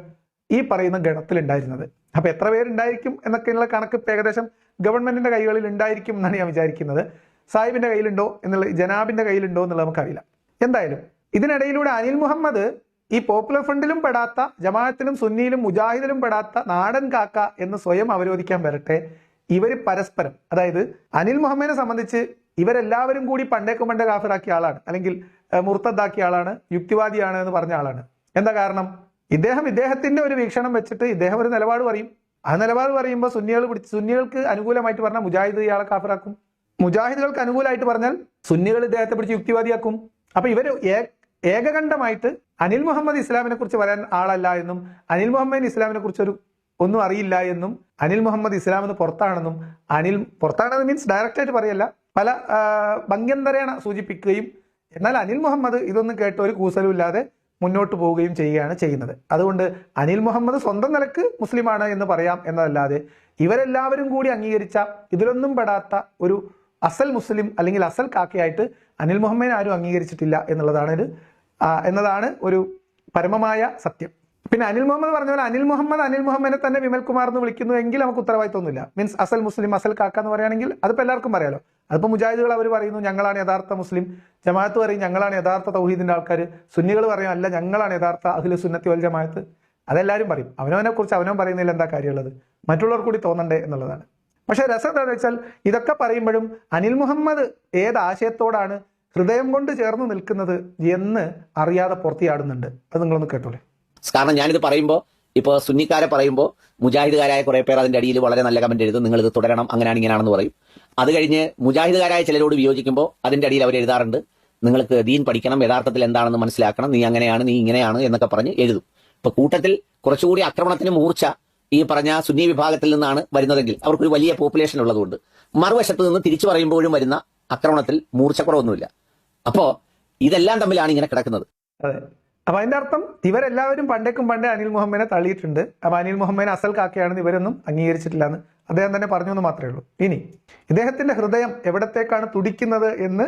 ഈ പറയുന്ന ഗണത്തിൽ ഉണ്ടായിരുന്നത് അപ്പൊ എത്ര പേരുണ്ടായിരിക്കും എന്നൊക്കെയുള്ള കണക്ക് ഏകദേശം ഗവൺമെന്റിന്റെ കൈകളിൽ ഉണ്ടായിരിക്കും എന്നാണ് ഞാൻ വിചാരിക്കുന്നത്. സാഹിബിന്റെ കയ്യിലുണ്ടോ എന്നുള്ള ജനാബിന്റെ കയ്യിലുണ്ടോ എന്നുള്ളത് നമുക്കറിയില്ല. എന്തായാലും ഇതിനിടയിലൂടെ അനിൽ മുഹമ്മദ് ഈ പോപ്പുലർ ഫ്രണ്ടിലും പെടാത്ത ജമാഅത്തിലും സുന്നിയിലും മുജാഹിദിലും പെടാത്ത നാടൻ കാക്ക എന്ന് സ്വയം അവരോധിക്കാൻ വരട്ടെ. ഇവർ പരസ്പരം അതായത് അനിൽ മുഹമ്മദിനെ സംബന്ധിച്ച് ഇവരെല്ലാവരും കൂടി പണ്ടേക്കും പണ്ടേ കാഫിറാക്കിയ ആളാണ്. അല്ലെങ്കിൽ മുർത്തദ്ദാക്കിയ ആളാണ് യുക്തിവാദിയാണ് എന്ന് പറഞ്ഞ ആളാണ്. എന്താ കാരണം? ഇദ്ദേഹം ഇദ്ദേഹത്തിന്റെ ഒരു വീക്ഷണം വെച്ചിട്ട് ഇദ്ദേഹം ഒരു നിലപാട് പറയും. ആ നിലപാട് പറയുമ്പോൾ സുന്നികൾ പിടിച്ച് സുന്നികൾക്ക് അനുകൂലമായിട്ട് പറഞ്ഞാൽ മുജാഹിദ് ഇയാളെ കാഫിറാക്കും. മുജാഹിദുകൾക്ക് അനുകൂലമായിട്ട് പറഞ്ഞാൽ സുന്നികൾ ഇദ്ദേഹത്തെ പിടിച്ച് യുക്തിവാദിയാക്കും. അപ്പൊ ഇവർ ഏകകണ്ഠമായിട്ട് അനിൽ മുഹമ്മദ് ഇസ്ലാമിനെ കുറിച്ച് പറയാൻ ആളല്ല എന്നും അനിൽ മുഹമ്മദ് ഇസ്ലാമിനെ കുറിച്ച് ഒരു ഒന്നും അറിയില്ല എന്നും അനിൽ മുഹമ്മദ് ഇസ്ലാം എന്ന് പുറത്താണെന്നും അനിൽ പുറത്താണെന്ന് മീൻസ് ഡയറക്റ്റ് ആയിട്ട് പറയല്ല. പല ഭംഗ്യന്തരേണ സൂചിപ്പിക്കുകയും എന്നാൽ അനിൽ മുഹമ്മദ് ഇതൊന്നും കേട്ട് ഒരു കൂസലും ഇല്ലാതെ മുന്നോട്ട് പോവുകയും ചെയ്യുകയാണ് ചെയ്യുന്നത്. അതുകൊണ്ട് അനിൽ മുഹമ്മദ് സ്വന്തം നിലയ്ക്ക് മുസ്ലിമാണ് എന്ന് പറയാം എന്നതല്ലാതെ ഇവരെല്ലാവരും കൂടി അംഗീകരിച്ച ഇതിലൊന്നും പെടാത്ത ഒരു അസൽ മുസ്ലിം അല്ലെങ്കിൽ അസൽ കാക്കയായിട്ട് അനിൽ മുഹമ്മദിനെ ആരും അംഗീകരിച്ചിട്ടില്ല എന്നുള്ളതാണ് ഒരു എന്നതാണ് ഒരു പരമമായ സത്യം. പിന്നെ അനിൽ മുഹമ്മദ് പറഞ്ഞ പോലെ അനിൽ മുഹമ്മദ് അനിൽ മുഹമ്മദിനെ തന്നെ വിമൽ കുമാർ എന്ന് വിളിക്കുന്നു എങ്കിൽ നമുക്ക് ഉത്തരവാദിത്തമൊന്നുമില്ല മീൻസ് അസൽ മുസ്ലിം അസൽ കാക്ക എന്ന് പറയുകയാണെങ്കിൽ അതിപ്പോ എല്ലാവർക്കും പറയാലോ. അതിപ്പോ മുജാഹിദുകൾ അവർ പറയുന്നു ഞങ്ങളാണ് യഥാർത്ഥ മുസ്ലിം. ജമാഅത്ത് പറയും ഞങ്ങളാണ് യഥാർത്ഥ തൗഹീദിന്റെ ആൾക്കാർ സുന്നികൾ പറയും അല്ല ഞങ്ങളാണ് യഥാർത്ഥ അഖില സുന്നത്തി വൽ ജമാഅത്ത്. അതെല്ലാവരും പറയും. അവനവനെ കുറിച്ച് അവനവൻ പറയുന്നതിൽ എന്താ കാര്യമുള്ളത്? മറ്റുള്ളവർ കൂടി തോന്നണ്ടേ എന്നുള്ളതാണ്. പക്ഷേ രസം എന്താണെന്ന് വെച്ചാൽ ഇതൊക്കെ പറയുമ്പോഴും അനിൽ മുഹമ്മദ് ഏത് ആശയത്തോടാണ് ഹൃദയം കൊണ്ട് ചേർന്ന് നിൽക്കുന്നത് എന്ന് അറിയാതെ പുറത്തിയാടുന്നുണ്ട്. അത് നിങ്ങളൊന്ന് കേട്ടോളെ. കാരണം ഞാനിത് പറയുമ്പോൾ ഇപ്പോൾ സുന്നിക്കാരെ പറയുമ്പോൾ മുജാഹിദുകാരായ കുറെ പേർ അതിന്റെ അടിയിൽ വളരെ നല്ല കമന്റ് എഴുതും നിങ്ങൾ ഇത് തുടരണം അങ്ങനെയാണ് ഇങ്ങനെയാണെന്ന് പറയും. അത് കഴിഞ്ഞ് മുജാഹിദുകാരായ ചിലരോട് വിയോജിക്കുമ്പോൾ അതിന്റെ അടിയിൽ അവർ എഴുതാറുണ്ട് നിങ്ങൾക്ക് ദീൻ പഠിക്കണം യഥാർത്ഥത്തിൽ എന്താണെന്ന് മനസ്സിലാക്കണം നീ അങ്ങനെയാണ് നീ ഇങ്ങനെയാണ് എന്നൊക്കെ പറഞ്ഞ് എഴുതും. ഇപ്പൊ കൂട്ടത്തിൽ കുറച്ചുകൂടി ആക്രമണത്തിന് മൂർച്ച ഈ പറഞ്ഞ സുന്നി വിഭാഗത്തിൽ നിന്നാണ് വരുന്നതെങ്കിൽ അവർക്കൊരു വലിയ പോപ്പുലേഷൻ ഉള്ളതുകൊണ്ട്. മറുവശത്ത് നിന്ന് തിരിച്ചു പറയുമ്പോഴും വരുന്ന ആക്രമണത്തിൽ മൂർച്ചക്കുറവൊന്നുമില്ല. അപ്പോൾ ഇതെല്ലാം തമ്മിലാണ് ഇങ്ങനെ കിടക്കുന്നത്. അപ്പൊ അതിന്റെ അർത്ഥം ഇവരെല്ലാവരും പണ്ടേക്കും പണ്ടേ അനിൽ മുഹമ്മദിനെ തള്ളിയിട്ടുണ്ട്. അപ്പൊ അനിൽ മുഹമ്മദിനെ അസൽ കാക്കയാണെന്ന് ഇവരൊന്നും അംഗീകരിച്ചിട്ടില്ല എന്ന് അദ്ദേഹം തന്നെ പറഞ്ഞു എന്ന് മാത്രമേ ഉള്ളൂ. ഇനി ഇദ്ദേഹത്തിന്റെ ഹൃദയം എവിടത്തേക്കാണ് തുടിക്കുന്നത് എന്ന്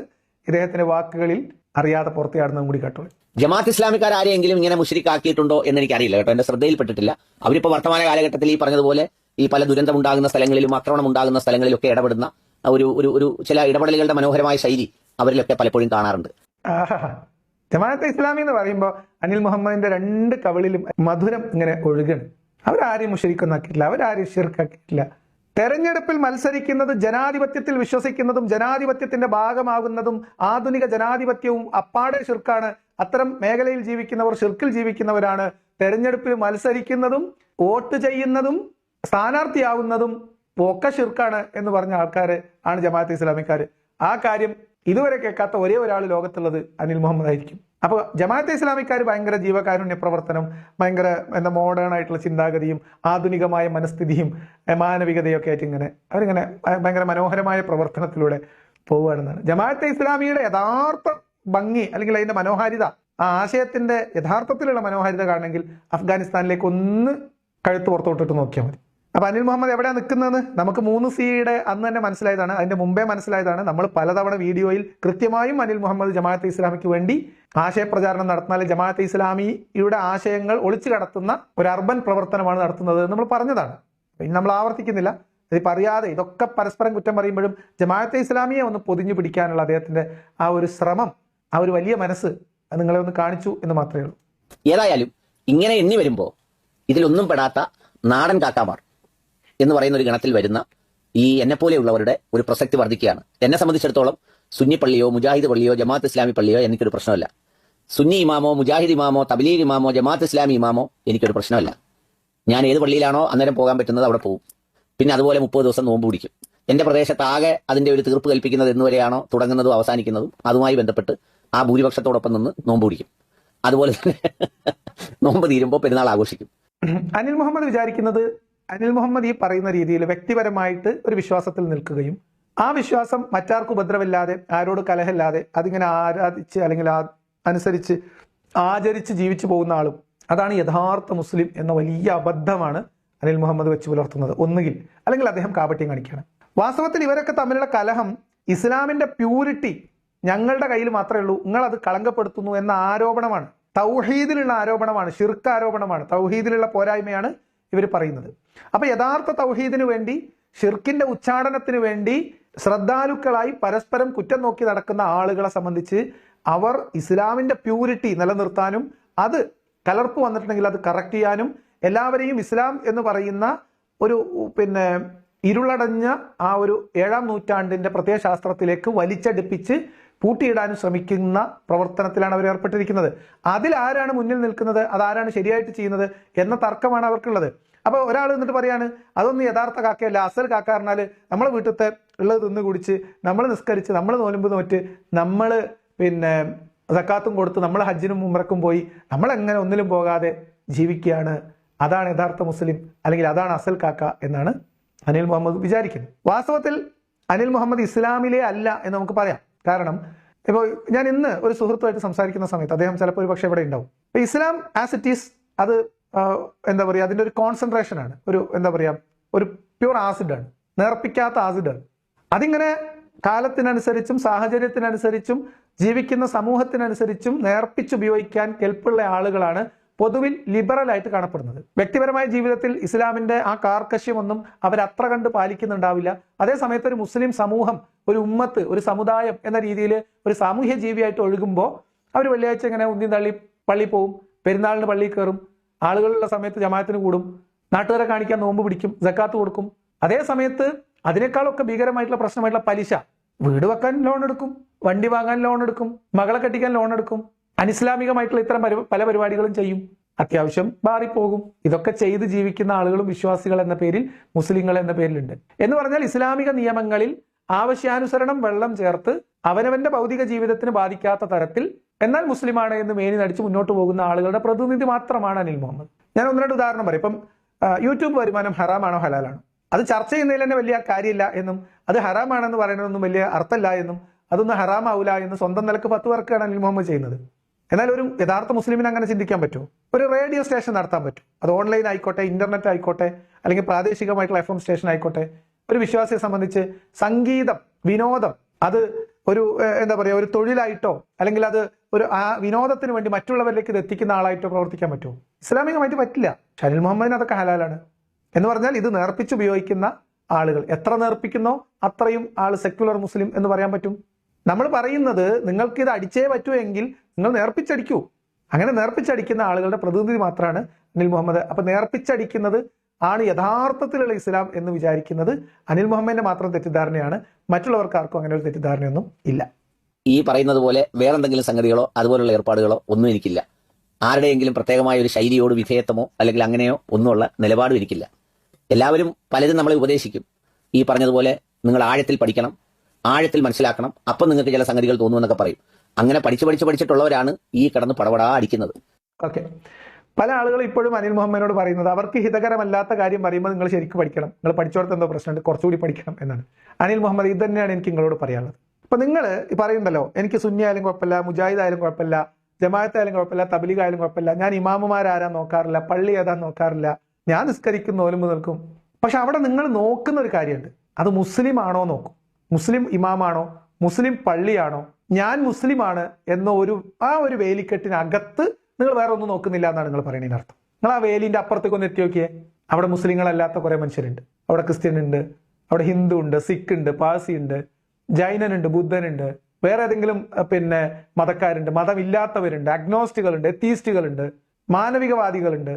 ഇദ്ദേഹത്തിന്റെ വാക്കുകളിൽ അറിയാതെ പുറത്തിയാടുന്നതും കൂടി കേട്ടോളൂ. ജമാഅത്ത് ഇസ്ലാമിക്കാർ ആരെയെങ്കിലും ഇങ്ങനെ മുഷരിക്കാക്കിയിട്ടുണ്ടോ എന്ന് എനിക്കറിയില്ല കേട്ടോ. എന്റെ ശ്രദ്ധയിൽപ്പെട്ടിട്ടില്ല. അവരിപ്പോ വർത്തമാന കാലഘട്ടത്തിൽ ഈ പറഞ്ഞതുപോലെ ഈ പല ദുരന്തം ഉണ്ടാകുന്ന സ്ഥലങ്ങളിലും ആക്രമണം ഉണ്ടാകുന്ന സ്ഥലങ്ങളിലൊക്കെ ഇടപെടുന്ന ഒരു ഒരു ഒരു ചില ഇടപെടലുകളുടെ മനോഹരമായ ശൈലി അവരിലൊക്കെ പലപ്പോഴും കാണാറുണ്ട്. ജമാഅത്തെ ഇസ്ലാമി എന്ന് പറയുമ്പോൾ അനിൽ മുഹമ്മദിന്റെ രണ്ട് കവിളിലും മധുരം ഇങ്ങനെ ഒഴുകണം. അവരാരെയും മുഷരിക്കൊന്നാക്കിയിട്ടില്ല അവരാരെയും ഷിർക്കാക്കിയിട്ടില്ല തെരഞ്ഞെടുപ്പിൽ മത്സരിക്കുന്നത് ജനാധിപത്യത്തിൽ വിശ്വസിക്കുന്നതും ജനാധിപത്യത്തിന്റെ ഭാഗമാകുന്നതും ആധുനിക ജനാധിപത്യവും അപ്പാടെ ഷിർക്കാണ് അത്തരം മേഖലയിൽ ജീവിക്കുന്നവർ ഷിർക്കിൽ ജീവിക്കുന്നവരാണ് തെരഞ്ഞെടുപ്പിൽ മത്സരിക്കുന്നതും വോട്ട് ചെയ്യുന്നതും സ്ഥാനാർത്ഥിയാവുന്നതും ഒക്കെ ഷിർക്കാണ് എന്ന് പറഞ്ഞ ആൾക്കാർ ആണ് ജമാഅത്ത് ഇസ്ലാമിക്കാർ ആ കാര്യം ഇതുവരെ കേൾക്കാത്ത ഒരേ ഒരാൾ ലോകത്തുള്ളത് അനിൽ മുഹമ്മദ് ആയിരിക്കും. അപ്പോൾ ജമാഅത്തെ ഇസ്ലാമിക്കാർ ഭയങ്കര ജീവകാരുണ്യ പ്രവർത്തനം ഭയങ്കര എന്താ മോഡേൺ ആയിട്ടുള്ള ചിന്താഗതിയും ആധുനികമായ മനസ്ഥിതിയും മാനവികതയും മാനവികതയൊക്കെ ആയിട്ട് ഇങ്ങനെ അവരിങ്ങനെ ഭയങ്കര മനോഹരമായ പ്രവർത്തനത്തിലൂടെ പോവുകയാണെന്നാണ്. ജമാഅത്തെ ഇസ്ലാമിയുടെ യഥാർത്ഥ ഭംഗി അല്ലെങ്കിൽ അതിന്റെ മനോഹാരിത ആ ആശയത്തിന്റെ യഥാർത്ഥത്തിലുള്ള മനോഹാരിത കാണണമെങ്കിൽ അഫ്ഗാനിസ്ഥാനിലേക്ക് ഒന്ന് കഴുത്ത് പുറത്തോട്ടിട്ട് നോക്കിയാൽ മതി. അപ്പൊ അനിൽ മുഹമ്മദ് എവിടെയാണ് നിൽക്കുന്നതെന്ന് നമുക്ക് മൂന്ന് സിയുടെ അന്ന് തന്നെ മനസ്സിലായതാണ്. അതിന്റെ മുമ്പേ മനസ്സിലായതാണ്. നമ്മൾ പലതവണ വീഡിയോയിൽ കൃത്യമായും അനിൽ മുഹമ്മദ് ജമാഅത്ത് ഇസ്ലാമിക്ക് വേണ്ടി ആശയപ്രചാരണം നടത്തുന്ന ജമാഅത്ത് ഇസ്ലാമിയുടെ ആശയങ്ങൾ ഒളിച്ചു കടത്തുന്ന ഒരു അർബൻ പ്രവർത്തനമാണ് നടത്തുന്നത് നമ്മൾ പറഞ്ഞതാണ്. ഇനി നമ്മൾ ആവർത്തിക്കുന്നില്ല. ഇതിപ്പോൾ അറിയാതെ ഇതൊക്കെ പരസ്പരം കുറ്റം പറയുമ്പോഴും ജമാഅത്തെ ഇസ്ലാമിയെ ഒന്ന് പൊതിഞ്ഞു പിടിക്കാനുള്ള അദ്ദേഹത്തിന്റെ ആ ഒരു ശ്രമം ആ ഒരു വലിയ മനസ്സ് നിങ്ങളെ ഒന്ന് കാണിച്ചു എന്ന് മാത്രമേ ഉള്ളൂ. ഏതായാലും ഇങ്ങനെ എണ്ണി വരുമ്പോൾ ഇതിലൊന്നും പെടാത്ത നാടൻ കാക്കാമാർ. എന്ന് പറയുന്ന ഒരു ഗണത്തിൽ വരുന്ന ഈ എന്നെ പോലെയുള്ളവരുടെ ഒരു പ്രസക്തി വർദ്ധിക്കുകയാണ്. എന്നെ സംബന്ധിച്ചിടത്തോളം സുന്നി പള്ളിയോ മുജാഹിദ് പള്ളിയോ ജമാഅത്ത് ഇസ്ലാമി പള്ളിയോ എനിക്കൊരു പ്രശ്നമല്ല. സുന്നി ഇമാമോ മുജാഹിദ് ഇമാമോ തബ്ലീഗ് ഇമാമോ ജമാഅത്ത് ഇസ്ലാമി ഇമാമോ എനിക്കൊരു പ്രശ്നമല്ല. ഞാൻ ഏത് പള്ളിയിലാണോ അന്നേരം പോകാൻ പറ്റുന്നത് അവിടെ പോകും പിന്നെ അതുപോലെ മുപ്പത് ദിവസം നോമ്പ് പിടിക്കും. എന്റെ പ്രദേശത്ത് ആകെ അതിന്റെ ഒരു തീർപ്പ് കൽപ്പിക്കുന്നത് എന്നുവരെയാണോ തുടങ്ങുന്നതും അവസാനിക്കുന്നതും അതുമായി ബന്ധപ്പെട്ട് ആ ഭൂരിപക്ഷത്തോടൊപ്പം നിന്ന് നോമ്പ് പിടിക്കും. അതുപോലെ തന്നെ നോമ്പ് തീരുമ്പോൾ പെരുന്നാൾ ആഘോഷിക്കും. അനിൽ മുഹമ്മദ് വിചാരിക്കുന്നത് അനിൽ മുഹമ്മദ് ഈ പറയുന്ന രീതിയിൽ വ്യക്തിപരമായിട്ട് ഒരു വിശ്വാസത്തിൽ നിൽക്കുകയും ആ വിശ്വാസം മറ്റാർക്കും ഉപദ്രവമില്ലാതെ ആരോട് കലഹമില്ലാതെ അതിങ്ങനെ ആരാധിച്ച് അല്ലെങ്കിൽ ആ അനുസരിച്ച് ആചരിച്ച് ജീവിച്ചു പോകുന്ന ആളും അതാണ് യഥാർത്ഥ മുസ്ലിം എന്ന വലിയ അബദ്ധമാണ് അനിൽ മുഹമ്മദ് വെച്ച് പുലർത്തുന്നത്. ഒന്നുകിൽ അല്ലെങ്കിൽ അദ്ദേഹം കാപട്യം കാണിക്കുകയാണ്. വാസ്തവത്തിൽ ഇവരൊക്കെ തമ്മിലുള്ള കലഹം ഇസ്ലാമിന്റെ പ്യൂരിറ്റി ഞങ്ങളുടെ കയ്യിൽ മാത്രമേ ഉള്ളൂ. നിങ്ങൾ അത് കളങ്കപ്പെടുത്തുന്നു എന്ന ആരോപണമാണ്. തൗഹീദിലുള്ള ആരോപണമാണ് ഷിർക്ക് ആരോപണമാണ് തൗഹീദിലുള്ള പോരായ്മയാണ് ഇവർ പറയുന്നത്. അപ്പൊ യഥാർത്ഥ തൗഹീദിനു വേണ്ടി ഷിർക്കിന്റെ ഉച്ചാടനത്തിന് വേണ്ടി ശ്രദ്ധാലുക്കളായി പരസ്പരം കുറ്റം നോക്കി നടക്കുന്ന ആളുകളെ സംബന്ധിച്ച് അവർ ഇസ്ലാമിന്റെ പ്യൂരിറ്റി നിലനിർത്താനും അത് കലർപ്പ് വന്നിട്ടുണ്ടെങ്കിൽ അത് കറക്റ്റ് ചെയ്യാനും എല്ലാവരെയും ഇസ്ലാം എന്ന് പറയുന്ന ഒരു പിന്നെ ഇരുളടഞ്ഞ ആ ഒരു ഏഴാം നൂറ്റാണ്ടിന്റെ പ്രത്യയശാസ്ത്രത്തിലേക്ക് വലിച്ചടുപ്പിച്ച് പൂട്ടിയിടാനും ശ്രമിക്കുന്ന പ്രവർത്തനത്തിലാണ് അവർ ഏർപ്പെട്ടിരിക്കുന്നത്. അതിൽ ആരാണ് മുന്നിൽ നിൽക്കുന്നത്? അതാരാണ് ശരിയായിട്ട് ചെയ്യുന്നത്? എന്ന തർക്കമാണ് അവർക്കുള്ളത്. അപ്പോൾ ഒരാൾ എന്നിട്ട് പറയാണ് അതൊന്നും യഥാർത്ഥ കാക്കയല്ല. അസൽ കാക്ക പറഞ്ഞാൽ നമ്മളെ വീട്ടിലത്തെ ഉള്ളത് തിന്ന് കുടിച്ച് നമ്മൾ നിസ്കരിച്ച് നമ്മൾ നോലുമ്പ് നോറ്റ് നമ്മൾ പിന്നെ സക്കാത്തും കൊടുത്ത് നമ്മൾ ഹജ്ജിനും ഉമ്രക്കും പോയി നമ്മളെങ്ങനെ ഒന്നിലും പോകാതെ ജീവിക്കുകയാണ്? അതാണ് യഥാർത്ഥ മുസ്ലിം അല്ലെങ്കിൽ അതാണ് അസൽ കാക്ക എന്നാണ് അനിൽ മുഹമ്മദ് വിചാരിക്കുന്നത് വാസ്തവത്തിൽ അനിൽ മുഹമ്മദ് ഇസ്ലാമിലെ അല്ല എന്ന് നമുക്ക് പറയാം. കാരണം ഇപ്പോൾ ഞാൻ ഇന്ന് ഒരു സുഹൃത്തുമായിട്ട് സംസാരിക്കുന്ന സമയത്ത് അദ്ദേഹം ചിലപ്പോൾ ഒരു പക്ഷേ ഇവിടെ ഉണ്ടാവും. ഇപ്പൊ ഇസ്ലാം ആസ് ഇറ്റ് ഈസ് അത് എന്താ പറയുക അതിന്റെ ഒരു കോൺസെൻട്രേഷൻ ആണ്. ഒരു എന്താ പറയുക ഒരു പ്യൂർ ആസിഡാണ് നേർപ്പിക്കാത്ത ആസിഡാണ് അതിങ്ങനെ കാലത്തിനനുസരിച്ചും സാഹചര്യത്തിനനുസരിച്ചും ജീവിക്കുന്ന സമൂഹത്തിനനുസരിച്ചും നേർപ്പിച്ചുപയോഗിക്കാൻ കെൽപ്പുള്ള ആളുകളാണ് പൊതുവിൽ ലിബറൽ ആയിട്ട് കാണപ്പെടുന്നത്. വ്യക്തിപരമായ ജീവിതത്തിൽ ഇസ്ലാമിന്റെ ആ കാർക്കശ്യമൊന്നും അത്ര കണ്ട് പാലിക്കുന്നുണ്ടാവില്ല. അതേസമയത്ത് ഒരു മുസ്ലിം സമൂഹം ഒരു ഉമ്മത്ത് ഒരു സമുദായം എന്ന രീതിയിൽ ഒരു സാമൂഹ്യ ജീവിയായിട്ട് ഒഴുകുമ്പോൾ അവർ വെള്ളിയാഴ്ച ഇങ്ങനെ ഉന്തി തള്ളി പള്ളി പോവും പെരുന്നാളിന് പള്ളി കയറും ആളുകളുള്ള സമയത്ത് ജമാത്തിന് കൂടും നാട്ടുകാരെ കാണിക്കാൻ നോമ്പ് പിടിക്കും ജക്കാത്ത് കൊടുക്കും. അതേ സമയത്ത് അതിനേക്കാളൊക്കെ ഭീകരമായിട്ടുള്ള പ്രശ്നമായിട്ടുള്ള പലിശ. വീട് വെക്കാൻ ലോൺ എടുക്കും വണ്ടി വാങ്ങാൻ ലോൺ എടുക്കും മകളെ കെട്ടിക്കാൻ ലോൺ എടുക്കും. അനിസ്ലാമികമായിട്ടുള്ള ഇത്തരം പല പരിപാടികളും ചെയ്യും. അത്യാവശ്യം മാറിപ്പോകും. പോകും ഇതൊക്കെ ചെയ്ത് ജീവിക്കുന്ന ആളുകളും വിശ്വാസികൾ എന്ന പേരിൽ മുസ്ലിങ്ങൾ എന്ന പേരിലുണ്ട്. എന്ന് പറഞ്ഞാൽ ഇസ്ലാമിക നിയമങ്ങളിൽ ആവശ്യാനുസരണം വെള്ളം ചേർത്ത് അവനവന്റെ ഭൗതിക ജീവിതത്തിന് ബാധിക്കാത്ത തരത്തിൽ എന്നാൽ മുസ്ലിമാണ് എന്ന് മേനി നടിച്ച് മുന്നോട്ട് പോകുന്ന ആളുകളുടെ പ്രതിനിധി മാത്രമാണ് അനിൽ മുഹമ്മദ്. ഞാൻ ഒന്ന് രണ്ട് ഉദാഹരണം പറയും. ഇപ്പം യൂട്യൂബ് വരുമാനം ഹറാമാണോ ഹലാലാണോ? അത് ചർച്ച ചെയ്യുന്നതിൽ തന്നെ വലിയ കാര്യമില്ല എന്നും അത് ഹറാമാണെന്ന് പറയുന്നതൊന്നും വലിയ അർത്ഥമില്ല എന്നും അതൊന്നും ഹറാമാവില്ല എന്ന് സ്വന്തം നിലയ്ക്ക് പത്ത് വർക്കാണ് അനിൽ മുഹമ്മദ് ചെയ്യുന്നത്. എന്നാൽ ഒരു യഥാർത്ഥ മുസ്ലിമിന് അങ്ങനെ ചിന്തിക്കാൻ പറ്റുമോ? ഒരു റേഡിയോ സ്റ്റേഷൻ നടത്താൻ പറ്റും അത് ഓൺലൈൻ ആയിക്കോട്ടെ ഇന്റർനെറ്റ് ആയിക്കോട്ടെ അല്ലെങ്കിൽ പ്രാദേശികമായിട്ടുള്ള എഫ് എം സ്റ്റേഷൻ ആയിക്കോട്ടെ. ഒരു വിശ്വാസിയെ സംബന്ധിച്ച് സംഗീതം വിനോദം അത് ഒരു എന്താ പറയുക ഒരു തൊഴിലായിട്ടോ അല്ലെങ്കിൽ അത് ഒരു ആ വിനോദത്തിന് വേണ്ടി മറ്റുള്ളവരിലേക്ക് ഇത് എത്തിക്കുന്ന ആളായിട്ടോ പ്രവർത്തിക്കാൻ പറ്റുമോ? ഇസ്ലാമികമായിട്ട് പറ്റില്ല. ഷനിൽ മുഹമ്മദിന് അതൊക്കെ ഹലാലാണ്. എന്ന് പറഞ്ഞാൽ ഇത് നേർപ്പിച്ച് ഉപയോഗിക്കുന്ന ആളുകൾ. എത്ര നേർപ്പിക്കുന്നോ അത്രയും ആൾ സെക്യുലർ മുസ്ലിം എന്ന് പറയാൻ പറ്റും. നമ്മൾ പറയുന്നത് നിങ്ങൾക്ക് ഇത് അടിച്ചേ പറ്റൂ എങ്കിൽ നിങ്ങൾ നേർപ്പിച്ചടിക്കൂ. അങ്ങനെ നേർപ്പിച്ചടിക്കുന്ന ആളുകളുടെ പ്രതിനിധി മാത്രമാണ് അനിൽ മുഹമ്മദ്. അപ്പൊ നേർപ്പിച്ചടിക്കുന്നത് ആണ് യഥാർത്ഥത്തിലുള്ള ഇസ്ലാം എന്ന് വിചാരിക്കുന്നത് അനിൽ മുഹമ്മദിന്റെ മാത്രം തെറ്റിദ്ധാരണയാണ്. മറ്റുള്ളവർക്ക് ആർക്കും അങ്ങനെ ഒരു തെറ്റിദ്ധാരണയൊന്നും ഇല്ല. ഈ പറയുന്നത് പോലെ വേറെന്തെങ്കിലും സംഗതികളോ അതുപോലുള്ള ഏർപ്പാടുകളോ ഒന്നും എനിക്കില്ല. ആരുടെയെങ്കിലും പ്രത്യേകമായ ഒരു ശൈലിയോട് വിധേയത്വമോ അല്ലെങ്കിൽ അങ്ങനെയോ ഒന്നുമുള്ള നിലപാടും എനിക്കില്ല. എല്ലാവരും പലരും നമ്മളെ ഉപദേശിക്കും. ഈ പറഞ്ഞതുപോലെ നിങ്ങൾ ആഴത്തിൽ പഠിക്കണം ആഴത്തിൽ മനസ്സിലാക്കണം. അപ്പം നിങ്ങൾക്ക് ചില സംഗതികൾ തോന്നുമെന്നൊക്കെ പറയും. അങ്ങനെ പഠിച്ച് പഠിച്ച് പഠിച്ചിട്ടുള്ളവരാണ് ഈ കിടന്ന് പടപടാ അടിക്കുന്നത് ഓക്കെ. പല ആളുകളും ഇപ്പോഴും അനിൽ മുഹമ്മദിനോട് പറയുന്നത് അവർക്ക് ഹിതകരമല്ലാത്ത കാര്യം പറയുമ്പോൾ നിങ്ങൾ ശരിക്കും പഠിക്കണം. നിങ്ങൾ പഠിച്ചോടത്ത് എന്തോ പ്രശ്നമുണ്ട് കുറച്ചുകൂടി പഠിക്കണം എന്നാണ്. അനിൽ മുഹമ്മദ് ഇത് തന്നെയാണ് എനിക്ക് നിങ്ങളോട് പറയാനുള്ളത്. അപ്പൊ നിങ്ങൾ പറയുന്നുണ്ടല്ലോ എനിക്ക് സുന്നി ആയാലും കുഴപ്പമില്ല മുജാഹിദ് ആയാലും കുഴപ്പമില്ല ജമാഅത്ത് ആയാലും കുഴപ്പമില്ല തബലീഗ് ആയാലും കുഴപ്പമില്ല ഞാൻ ഇമാമുമാരാരാ നോക്കാറില്ല പള്ളി ഏതാ നോക്കാറില്ല ഞാൻ നിസ്കരിക്കും നോലുമ്പ് നിൽക്കും. പക്ഷെ അവിടെ നിങ്ങൾ നോക്കുന്ന ഒരു കാര്യമുണ്ട്. അത് മുസ്ലിം ആണോ നോക്കും. മുസ്ലിം ഇമാമാണോ? മുസ്ലിം പള്ളിയാണോ? ഞാൻ മുസ്ലിമാണ് എന്ന ഒരു ആ ഒരു വേലിക്കെട്ടിനകത്ത് നിങ്ങൾ വേറെ ഒന്നും നോക്കുന്നില്ല എന്നാണ് നിങ്ങൾ പറയുന്നതിന് അർത്ഥം. നിങ്ങൾ ആ വേലിന്റെ അപ്പുറത്തേക്ക് ഒന്ന് എത്തി നോക്കിയേ. അവിടെ മുസ്ലിങ്ങളല്ലാത്ത കുറെ മനുഷ്യരുണ്ട്. അവിടെ ക്രിസ്ത്യൻ ഉണ്ട് അവിടെ ഹിന്ദു ഉണ്ട് സിഖ് ഉണ്ട് പാഴ്സി ഉണ്ട് ജൈനനുണ്ട് ബുദ്ധനുണ്ട് വേറെ ഏതെങ്കിലും പിന്നെ മതക്കാരുണ്ട് മതമില്ലാത്തവരുണ്ട് അഗ്നോസ്റ്റുകളുണ്ട് എത്തീസ്റ്റുകളുണ്ട് മാനവികവാദികളുണ്ട്.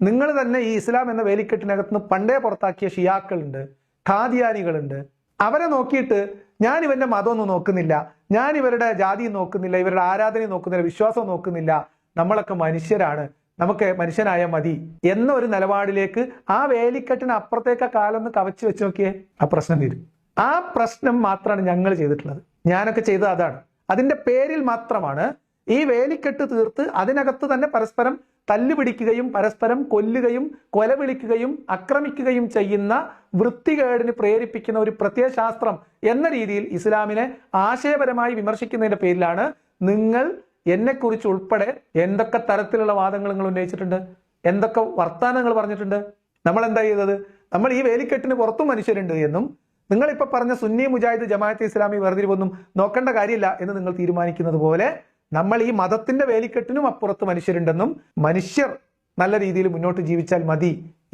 നിങ്ങൾ തന്നെ ഈ ഇസ്ലാം എന്ന വേലിക്കെട്ടിനകത്ത് നിന്ന് പണ്ടേ പുറത്താക്കിയ ഷിയാക്കളുണ്ട് ഖാദിയാനികളുണ്ട്. അവരെ നോക്കിയിട്ട് ഞാൻ ഇവന്റെ മതമൊന്നും നോക്കുന്നില്ല. ഞാൻ ഇവരുടെ ജാതി നോക്കുന്നില്ല. ഇവരുടെ ആരാധന നോക്കുന്നില്ല. വിശ്വാസം നോക്കുന്നില്ല. നമ്മളൊക്കെ മനുഷ്യരാണ്. നമുക്ക് മനുഷ്യനായ മതി. എന്ന ഒരു നിലപാടിലേക്ക് ആ വേലിക്കെട്ടിന് അപ്പുറത്തേക്ക് കാലം കാലൊന്ന് കവച്ച് വെച്ച് നോക്കിയേ ആ പ്രശ്നം തീരും. ആ പ്രശ്നം മാത്രമാണ് ഞങ്ങൾ ചെയ്തിട്ടുള്ളത്. ഞാനൊക്കെ ചെയ്തത് അതാണ്. അതിന്റെ പേരിൽ മാത്രമാണ് ഈ വേലിക്കെട്ട് തീർത്ത് അതിനകത്ത് തന്നെ പരസ്പരം തല്ലുപിടിക്കുകയും പരസ്പരം കൊല്ലുകയും കൊലവിളിക്കുകയും ആക്രമിക്കുകയും ചെയ്യുന്ന വൃത്തികേടിന് പ്രേരിപ്പിക്കുന്ന ഒരു പ്രത്യയശാസ്ത്രം എന്ന രീതിയിൽ ഇസ്ലാമിനെ ആശയപരമായി വിമർശിക്കുന്നതിന്റെ പേരിലാണ് നിങ്ങൾ എന്നെക്കുറിച്ച് ഉൾപ്പെടെ എന്തൊക്കെ തരത്തിലുള്ള വാദങ്ങൾ നിങ്ങൾ ഉന്നയിച്ചിട്ടുണ്ട്? എന്തൊക്കെ വർത്തമാനങ്ങൾ പറഞ്ഞിട്ടുണ്ട്? നമ്മൾ എന്താ ചെയ്തത്? നമ്മൾ ഈ വേലിക്കെട്ടിന് പുറത്തും മനുഷ്യരുണ്ട് എന്നും നിങ്ങളിപ്പോൾ പറഞ്ഞ സുന്നി മുജാഹിദ് ജമാഅത്ത് ഇസ്ലാമി വേർതിരിവൊന്നും നോക്കേണ്ട കാര്യമില്ല എന്ന് നിങ്ങൾ തീരുമാനിക്കുന്നത് പോലെ നമ്മൾ ഈ മതത്തിന്റെ വേലിക്കെട്ടിനും അപ്പുറത്ത് മനുഷ്യരുണ്ടെന്നും മനുഷ്യർ നല്ല രീതിയിൽ മുന്നോട്ട് ജീവിച്ചാൽ മതി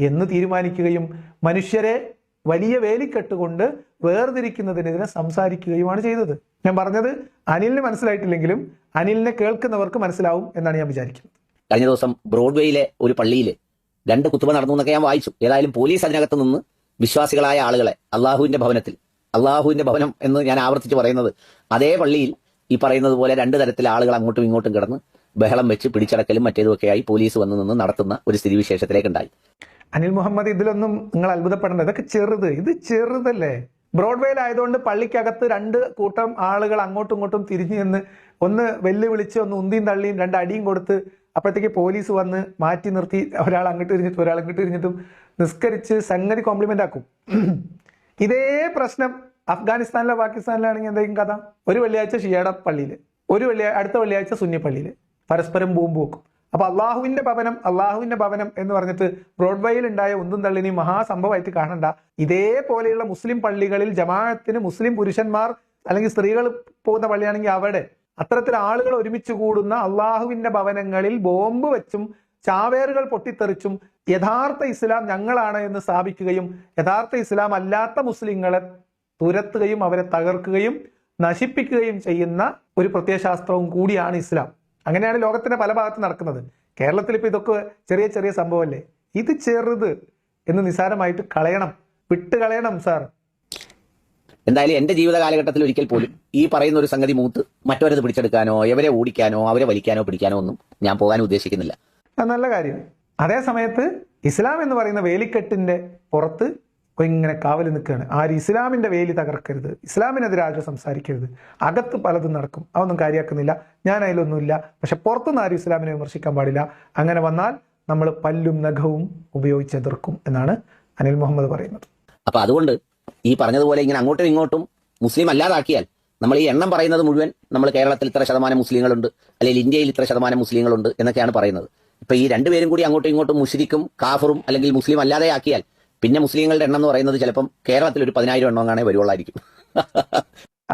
എന്ന് തീരുമാനിക്കുകയും മനുഷ്യരെ വലിയ വേലിക്കെട്ട് കൊണ്ട് വേർതിരിക്കുന്നതിനെതിരെ സംസാരിക്കുകയുമാണ് ചെയ്തത്. ഞാൻ പറഞ്ഞത് അനിലിന് മനസ്സിലായിട്ടില്ലെങ്കിലും അനിലിനെ കേൾക്കുന്നവർക്ക് മനസ്സിലാവും എന്നാണ് ഞാൻ വിചാരിക്കുന്നത്. കഴിഞ്ഞ ദിവസം ബ്രോഡ്വേയിലെ ഒരു പള്ളിയിൽ രണ്ട് കുത്തുമ നടന്നു എന്നൊക്കെ ഞാൻ വായിച്ചു. ഏതായാലും പോലീസ് അതിനകത്ത് നിന്ന് വിശ്വാസികളായ ആളുകളെ അള്ളാഹുവിന്റെ ഭവനത്തിൽ അള്ളാഹുവിന്റെ ഭവനം എന്ന് ഞാൻ ആവർത്തിച്ച് പറയുന്നത് അതേ പള്ളിയിൽ ഈ പറയുന്നത് പോലെ രണ്ട് തരത്തിൽ ആളുകൾ അങ്ങോട്ടും ഇങ്ങോട്ടും കിടന്ന് ബഹളം വെച്ച് പിടിച്ചടക്കലും മറ്റേതുമൊക്കെയായി പോലീസ് വന്ന് നിന്ന് നടത്തുന്ന ഒരു സ്ഥിതിവിശേഷത്തിലേക്കുണ്ടായി. അനിൽ മുഹമ്മദ് ഇതിലൊന്നും നിങ്ങൾ അത്ഭുതപ്പെടേണ്ട. ഇതൊക്കെ ചെറുത്. ഇത് ചെറുതല്ലേ? ബ്രോഡ്വേയിലായതുകൊണ്ട് പള്ളിക്കകത്ത് രണ്ട് കൂട്ടം ആളുകൾ അങ്ങോട്ടും ഇങ്ങോട്ടും തിരിഞ്ഞു നിന്ന് ഒന്ന് വെല്ലുവിളിച്ച് ഒന്ന് ഉന്തിയും തള്ളിയും രണ്ട് അടിയും കൊടുത്ത് അപ്പോഴത്തേക്ക് പോലീസ് വന്ന് മാറ്റി നിർത്തി. ഒരാൾ അങ്ങോട്ട് തിരിഞ്ഞിട്ടും ഒരാൾ അങ്ങോട്ട് തിരിഞ്ഞിട്ടും നിസ്കരിച്ച് സംഗതി കോംപ്ലിമെന്റ് ആക്കും. ഇതേ പ്രശ്നം അഫ്ഗാനിസ്ഥാനിലോ പാകിസ്ഥാനിലാണെങ്കിൽ എന്തെങ്കിലും കഥ? ഒരു വെള്ളിയാഴ്ച ഷിയയുടെ പള്ളിയിൽ ഒരു വെള്ളിയാഴ്ച അടുത്ത വെള്ളിയാഴ്ച സുന്നി പള്ളിയിൽ പരസ്പരം ബോംബ് വെക്കും അപ്പൊ അള്ളാഹുവിന്റെ ഭവനം അള്ളാഹുവിന്റെ ഭവനം എന്ന് പറഞ്ഞിട്ട് ബ്രോഡ്വേയിൽ ഉണ്ടായ ഒന്നും തള്ളിനി മഹാസംഭവമായിട്ട് കാണണ്ട. ഇതേപോലെയുള്ള മുസ്ലിം പള്ളികളിൽ ജമാഅത്തിന് മുസ്ലിം പുരുഷന്മാർ അല്ലെങ്കിൽ സ്ത്രീകൾ പോകുന്ന പള്ളിയാണെങ്കിൽ അവിടെ അത്തരത്തിൽ ആളുകൾ ഒരുമിച്ച് കൂടുന്ന അള്ളാഹുവിന്റെ ഭവനങ്ങളിൽ ബോംബ് വെച്ചും ചാവേറുകൾ പൊട്ടിത്തെറിച്ചും യഥാർത്ഥ ഇസ്ലാം ഞങ്ങളാണ് എന്ന് സ്ഥാപിക്കുകയും യഥാർത്ഥ ഇസ്ലാം അല്ലാത്ത മുസ്ലിങ്ങളെ തുരത്തുകയും അവരെ തകർക്കുകയും നശിപ്പിക്കുകയും ചെയ്യുന്ന ഒരു പ്രത്യയശാസ്ത്രവും കൂടിയാണ് ഇസ്ലാം. അങ്ങനെയാണ് ലോകത്തിന്റെ പല ഭാഗത്ത് നടക്കുന്നത്. കേരളത്തിൽ ഇപ്പൊ ഇതൊക്കെ ചെറിയ ചെറിയ സംഭവമല്ലേ? ഇത് ചെറുത് എന്ന് നിസാരമായിട്ട് കളയണം. വിട്ടുകളയണം സാർ. എന്തായാലും എന്റെ ജീവിത കാലഘട്ടത്തിൽ ഒരിക്കൽ പോലും ഈ പറയുന്ന ഒരു സംഗതി മൂത്ത് മറ്റവരത് പിടിച്ചെടുക്കാനോ എവരെ ഓടിക്കാനോ അവരെ വലിക്കാനോ പിടിക്കാനോ ഒന്നും ഞാൻ പോകാൻ ഉദ്ദേശിക്കുന്നില്ല. നല്ല കാര്യം. അതേ സമയത്ത് ഇസ്ലാം എന്ന് പറയുന്ന വേലിക്കെട്ടിന്റെ പുറത്ത് ഇങ്ങനെ കാവൽ നിൽക്കുകയാണ്. ആര് ഇസ്ലാമിന്റെ വേലി തകർക്കരുത്. ഇസ്ലാമിനെതിരെ ആരും സംസാരിക്കരുത്. അകത്ത് പലതും നടക്കും. അതൊന്നും കാര്യമാക്കുന്നില്ല. ഞാൻ അതിലൊന്നുമില്ല. പക്ഷെ പുറത്തുനിന്ന് ആരും ഇസ്ലാമിനെ വിമർശിക്കാൻ പാടില്ല. അങ്ങനെ വന്നാൽ നമ്മൾ പല്ലും നഖവും ഉപയോഗിച്ച് എതിർക്കും എന്നാണ് അനിൽ മുഹമ്മദ് പറയുന്നത്. അപ്പൊ അതുകൊണ്ട് ഈ പറഞ്ഞതുപോലെ ഇങ്ങനെ അങ്ങോട്ടും ഇങ്ങോട്ടും മുസ്ലിം അല്ലാതാക്കിയാൽ നമ്മൾ ഈ എണ്ണം പറയുന്നത് മുഴുവൻ നമ്മൾ കേരളത്തിൽ ഇത്ര ശതമാനം മുസ്ലിങ്ങളുണ്ട് അല്ലെങ്കിൽ ഇന്ത്യയിൽ ഇത്ര ശതമാനം മുസ്ലിങ്ങളുണ്ട് എന്നൊക്കെയാണ് പറയുന്നത്. ഇപ്പൊ ഈ രണ്ടുപേരും കൂടി അങ്ങോട്ടും ഇങ്ങോട്ടും മുസ്ലിക്കും കാഫറും അല്ലെങ്കിൽ മുസ്ലിം അല്ലാതെ ആക്കിയാൽ പിന്നെ മുസ്ലിങ്ങളുടെ എണ്ണം എന്ന് പറയുന്നത് ചിലപ്പം കേരളത്തിൽ ഒരു പതിനായിരം എണ്ണം അങ്ങനെ വരുവുള്ളായിരിക്കും.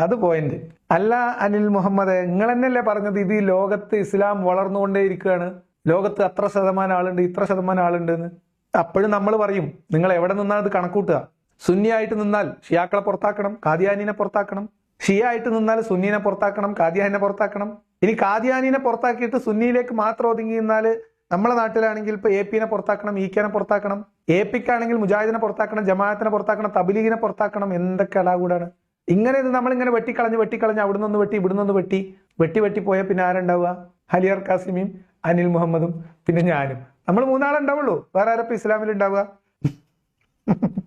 അത് പോയിന്റ് അല്ല അനിൽ മുഹമ്മദ് നിങ്ങൾ തന്നെയല്ലേ പറഞ്ഞത് ഇത് ഈ ലോകത്ത് ഇസ്ലാം വളർന്നുകൊണ്ടേയിരിക്കുകയാണ് ലോകത്ത് അത്ര ശതമാനം ആളുണ്ട് ഇത്ര ശതമാനം ആളുണ്ട് എന്ന്. അപ്പോഴും നമ്മൾ പറയും നിങ്ങൾ എവിടെ നിന്നാൽ അത് കണക്കൂട്ടുക? സുന്നിയായിട്ട് നിന്നാൽ ഷിയാക്കളെ പുറത്താക്കണം കാദിയാനിനെ പുറത്താക്കണം. ഷിയ ആയിട്ട് നിന്നാൽ സുന്നീനെ പുറത്താക്കണം കാദിയാനിനെ പുറത്താക്കണം. ഇനി കാദിയാനിനെ പുറത്താക്കിയിട്ട് സുന്നിയിലേക്ക് മാത്രം ഒതുങ്ങി നിന്നാൽ നമ്മളെ നാട്ടിലാണെങ്കിൽ ഇപ്പൊ എ പിനെ പുറത്താക്കണം ഇ കെനെ പുറത്താക്കണം. എ പിക്കാണെങ്കിൽ മുജാഹിദിനെ പുറത്താക്കണം ജമാഅത്തിനെ പുറത്താക്കണം തബിലീഗിനെ പുറത്താക്കണം എന്തൊക്കെ അടാകൂടാണ് ഇങ്ങനെ ഇത് നമ്മളിങ്ങനെ വെട്ടിക്കളഞ്ഞ് വെട്ടിക്കളഞ്ഞ് അവിടെ നിന്ന് വെട്ടി ഇവിടെ നിന്ന് വെട്ടി വെട്ടി വെട്ടി പോയാൽ പിന്നെ ആരുണ്ടാവുക? ഹലിയർ കാസിമിയും അനിൽ മുഹമ്മദും പിന്നെ ഞാനും. നമ്മൾ മൂന്നാളുണ്ടാവുള്ളൂ. വേറെ ആരപ്പം ഇസ്ലാമിൽ ഉണ്ടാവുക?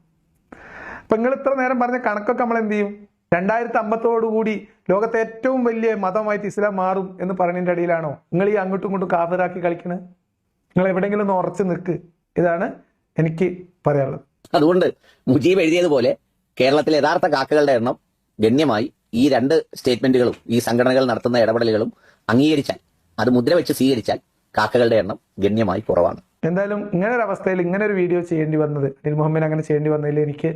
അപ്പൊ നിങ്ങൾ ഇത്ര നേരം പറഞ്ഞ കണക്കൊക്കെ നമ്മൾ എന്ത് ചെയ്യും? രണ്ടായിരത്തി അമ്പത്തോടുകൂടി ലോകത്തെ ഏറ്റവും വലിയ മതമായിട്ട് ഇസ്ലാം മാറും എന്ന് പറഞ്ഞതിന്റെ ഇടയിലാണോ? നിങ്ങൾ ഈ അങ്ങോട്ടും ഇങ്ങോട്ടും കാഫിറാക്കി കളിക്കണേ? നിങ്ങൾ എവിടെയെങ്കിലും ഒന്ന് ഉറച്ചു നിൽക്ക്. ഇതാണ് എനിക്ക് പറയാനുള്ളത്. അതുകൊണ്ട് മുജീബ് എഴുതിയതുപോലെ കേരളത്തിലെ യഥാർത്ഥ കാക്കകളുടെ എണ്ണം ഗണ്യമായി ഈ രണ്ട് സ്റ്റേറ്റ്മെന്റുകളും ഈ സംഘടനകൾ നടത്തുന്ന ഇടപെടലുകളും അംഗീകരിച്ചാൽ അത് മുദ്ര വെച്ച് സ്വീകരിച്ചാൽ കാക്കകളുടെ എണ്ണം ഗണ്യമായി കുറവാണ്. എന്തായാലും ഇങ്ങനെ ഒരു അവസ്ഥയിൽ ഇങ്ങനെ ഒരു വീഡിയോ ചെയ്യേണ്ടി വന്നത് അനിൽ മുഹമ്മദ് അങ്ങനെ ചെയ്യേണ്ടി വന്നതിൽ എനിക്ക്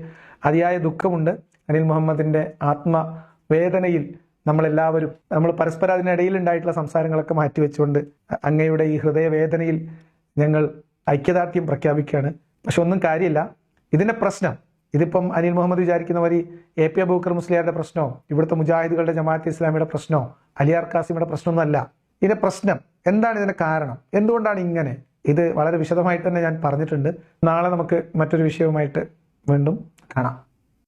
അതിയായ ദുഃഖമുണ്ട്. അനിൽ മുഹമ്മദിന്റെ ആത്മവേദനയിൽ നമ്മളെല്ലാവരും നമ്മൾ പരസ്പരം അതിനിടയിൽ ഉണ്ടായിട്ടുള്ള സംസാരങ്ങളൊക്കെ മാറ്റിവെച്ചുകൊണ്ട് അങ്ങയുടെ ഈ ഹൃദയവേദനയിൽ ഞങ്ങൾ ഐക്യദാർഢ്യം പ്രഖ്യാപിക്കുകയാണ്. പക്ഷെ ഒന്നും കാര്യമില്ല. ഇതിന്റെ പ്രശ്നം ഇതിപ്പം അനിൽ മുഹമ്മദ് വിചാരിക്കുന്ന വരി എ പി അബൂക്കർ മുസ്ലിയാരുടെ പ്രശ്നമോ ഇവിടുത്തെ മുജാഹിദുകളുടെ ജമാഅത്ത് ഇസ്ലാമിയുടെ പ്രശ്നമോ അലിയാർ കാസിമിയുടെ പ്രശ്നമൊന്നുമല്ല. ഇതിന്റെ പ്രശ്നം എന്താണ് ഇതിന്റെ കാരണം? എന്തുകൊണ്ടാണ് ഇങ്ങനെ? ഇത് വളരെ വിശദമായിട്ട് തന്നെ ഞാൻ പറഞ്ഞിട്ടുണ്ട്. നാളെ നമുക്ക് മറ്റൊരു വിഷയവുമായിട്ട് വീണ്ടും കാണാം.